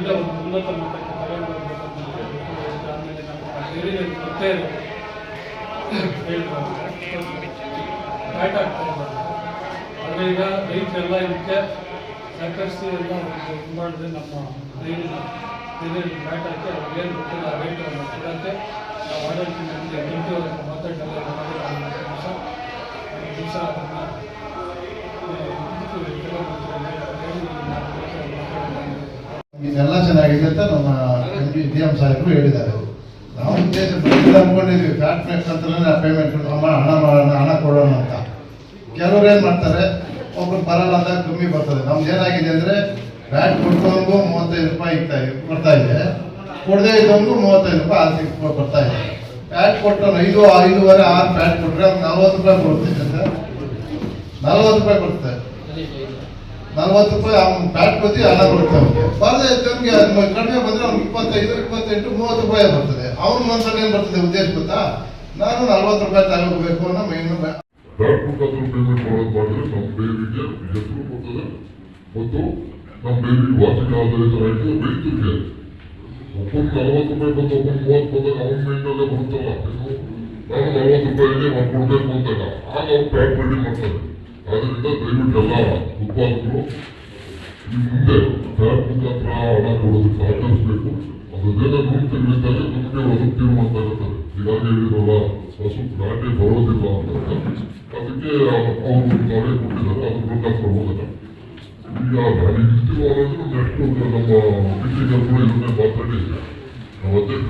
G: ನಾವು ಒಂದು ಉನ್ನತ ಮಟ್ಟಕ್ಕೆ ತಗೊಂಡು ಆಮೇಲೆ ಆಗ್ತಾ ಇದ್ದಾರೆ ಆದರೆ ಈಗ ರೈತರೆಲ್ಲ ಇದಕ್ಕೆ ಸಹಕರಿಸಿ ಎಲ್ಲ ಮಾಡಿದ್ರೆ ನಮ್ಮ ರೈಲಿನ ರೈಲಿನ ಬ್ಯಾಟ್ ಹಾಕಿ ಅವ್ರಿಗೆ ಏನು ಗೊತ್ತಿಲ್ಲ ರೈಟ್ ಕೊಡೋಕ್ಕೆ ನಾವು
B: ಇದೆಲ್ಲ ಚೆನ್ನಾಗಿದೆ ಅಂತ ನಮ್ಮ ಎಂ ಡಿ ಡಿ ಎಂ ಸಾಹೇಬರು ಹೇಳಿದ್ದಾರೆ. ನಾವು ಉದ್ದೇಶ ಬಂದಿದ್ದು ಅನ್ಕೊಂಡಿದ್ವಿ. ಫ್ಯಾಟ್ ಫ್ಯಾಕ್ಸ್ ಅಂತಲೇ ಪೇಮೆಂಟ್ ಅಮ್ಮ ಹಣ ಮಾಡೋಣ, ಹಣ ಕೊಡೋಣ ಅಂತ. ಕೆಲವ್ರು ಏನು ಮಾಡ್ತಾರೆ, ಒಬ್ರು ಬರಲ್ಲ ಅಂತ ಕಮ್ಮಿ ಬರ್ತದೆ. ನಮ್ದು ಏನಾಗಿದೆ ಅಂದರೆ ಫ್ಯಾಟ್ ಕೊಟ್ಕೊಂಡು ಮೂವತ್ತೈದು ರೂಪಾಯಿ ಇರ್ತಾ ಬರ್ತಾ ಇದೆ. ಕೊಡದೇ ಇದ್ದವನಿಗೂ ಮೂವತ್ತೈದು ರೂಪಾಯಿ ಆರು ರೂಪಾಯಿ ಬರ್ತಾ ಇದೆ ಪ್ಯಾಟ್ ಕೊಟ್ಟು ಐದು, ಐದೂವರೆ, ಆರು ಪ್ಯಾಟ್ ಕೊಟ್ಟರೆ ಅವ್ನು ನಲ್ವತ್ತು ರೂಪಾಯಿ ಕೊಡ್ತೀನಿ ಅಂತ. ನಲ್ವತ್ತು ರೂಪಾಯಿ ಕೊಡ್ತಾರೆ. ನಲ್ವತ್ತು ರೂಪಾಯಿ ಅವ್ನು ಪ್ಯಾಟ್ ಕೊತ್ತಿ ಹಣ ಕೊಡ್ತಾವೆ ಬರದೇ ಇದ್ದವನಿಗೆ ಕಡಿಮೆ ಬಂದರೆ ಅವ್ನಿಗೆ ಇಪ್ಪತ್ತೈದು, ಇಪ್ಪತ್ತೆಂಟು, ಮೂವತ್ತು ರೂಪಾಯಿ ಬರ್ತದೆ. ಅವ್ನ ಮನಸ್ಸಲ್ಲಿ ಏನು ಬರ್ತದೆ ಉದ್ದೇಶ ಗೊತ್ತಾ? ನಾನು ನಲ್ವತ್ತು ರೂಪಾಯಿ ತಗೋಬೇಕು ಅನ್ನೋ
H: ಮಾಡಿದ್ರೆ ನಮ್ಮ ಮತ್ತು ನಮ್ಮ ಬೇಬಿ ವಾರ್ಷಿಕ ಆದಾಯ ರೈತರಿಗೆ ಒಬ್ಬರು ನಲವತ್ತು ರೂಪಾಯಿ ಬಂದು ಒಬ್ಬರು ಮೂವತ್ತು ಬಂದಾಗ ಅವನ ಮೈನಲ್ಲೇ ಬರುತ್ತಲ್ಲ ನಾನು ನಲವತ್ತು ರೂಪಾಯಿಗೆ ಮಾಡ್ಕೊಡ್ಬೇಕು ಅಂದಾಗ ಆಗ ಅವ್ರು ಪ್ಯಾಕ್ ರೆಡಿ ಮಾಡ್ತಾರೆ ಆದ್ರಿಂದ ದಯವಿಟ್ಟು ಎಲ್ಲ ಉತ್ಪಾದಕರು ಮುಂದೆ ಬ್ಯಾಂಕ್ ಮುಖಾಂತರ ಹಣ ಕೊಡೋದಕ್ಕೆ ಒಂದು ಅಂತ. ಅದಕ್ಕೆ ಅವರು ಕೊಟ್ಟಿದ್ದಾರೆ, ಅದ್ರ ಮುಖಾಂತರ ಹೋಗೋಣ ಈಗ ನಾನು ಇರ್ತೀವೋ ಅನ್ನೋದು ನೆಕ್ಸ್ಟ್ ನಮ್ಮ ಮೀಟಿಂಗ್ ಇದನ್ನೇ ಮಾತಾಡಿ ನಾವು ಅಧ್ಯಕ್ಷ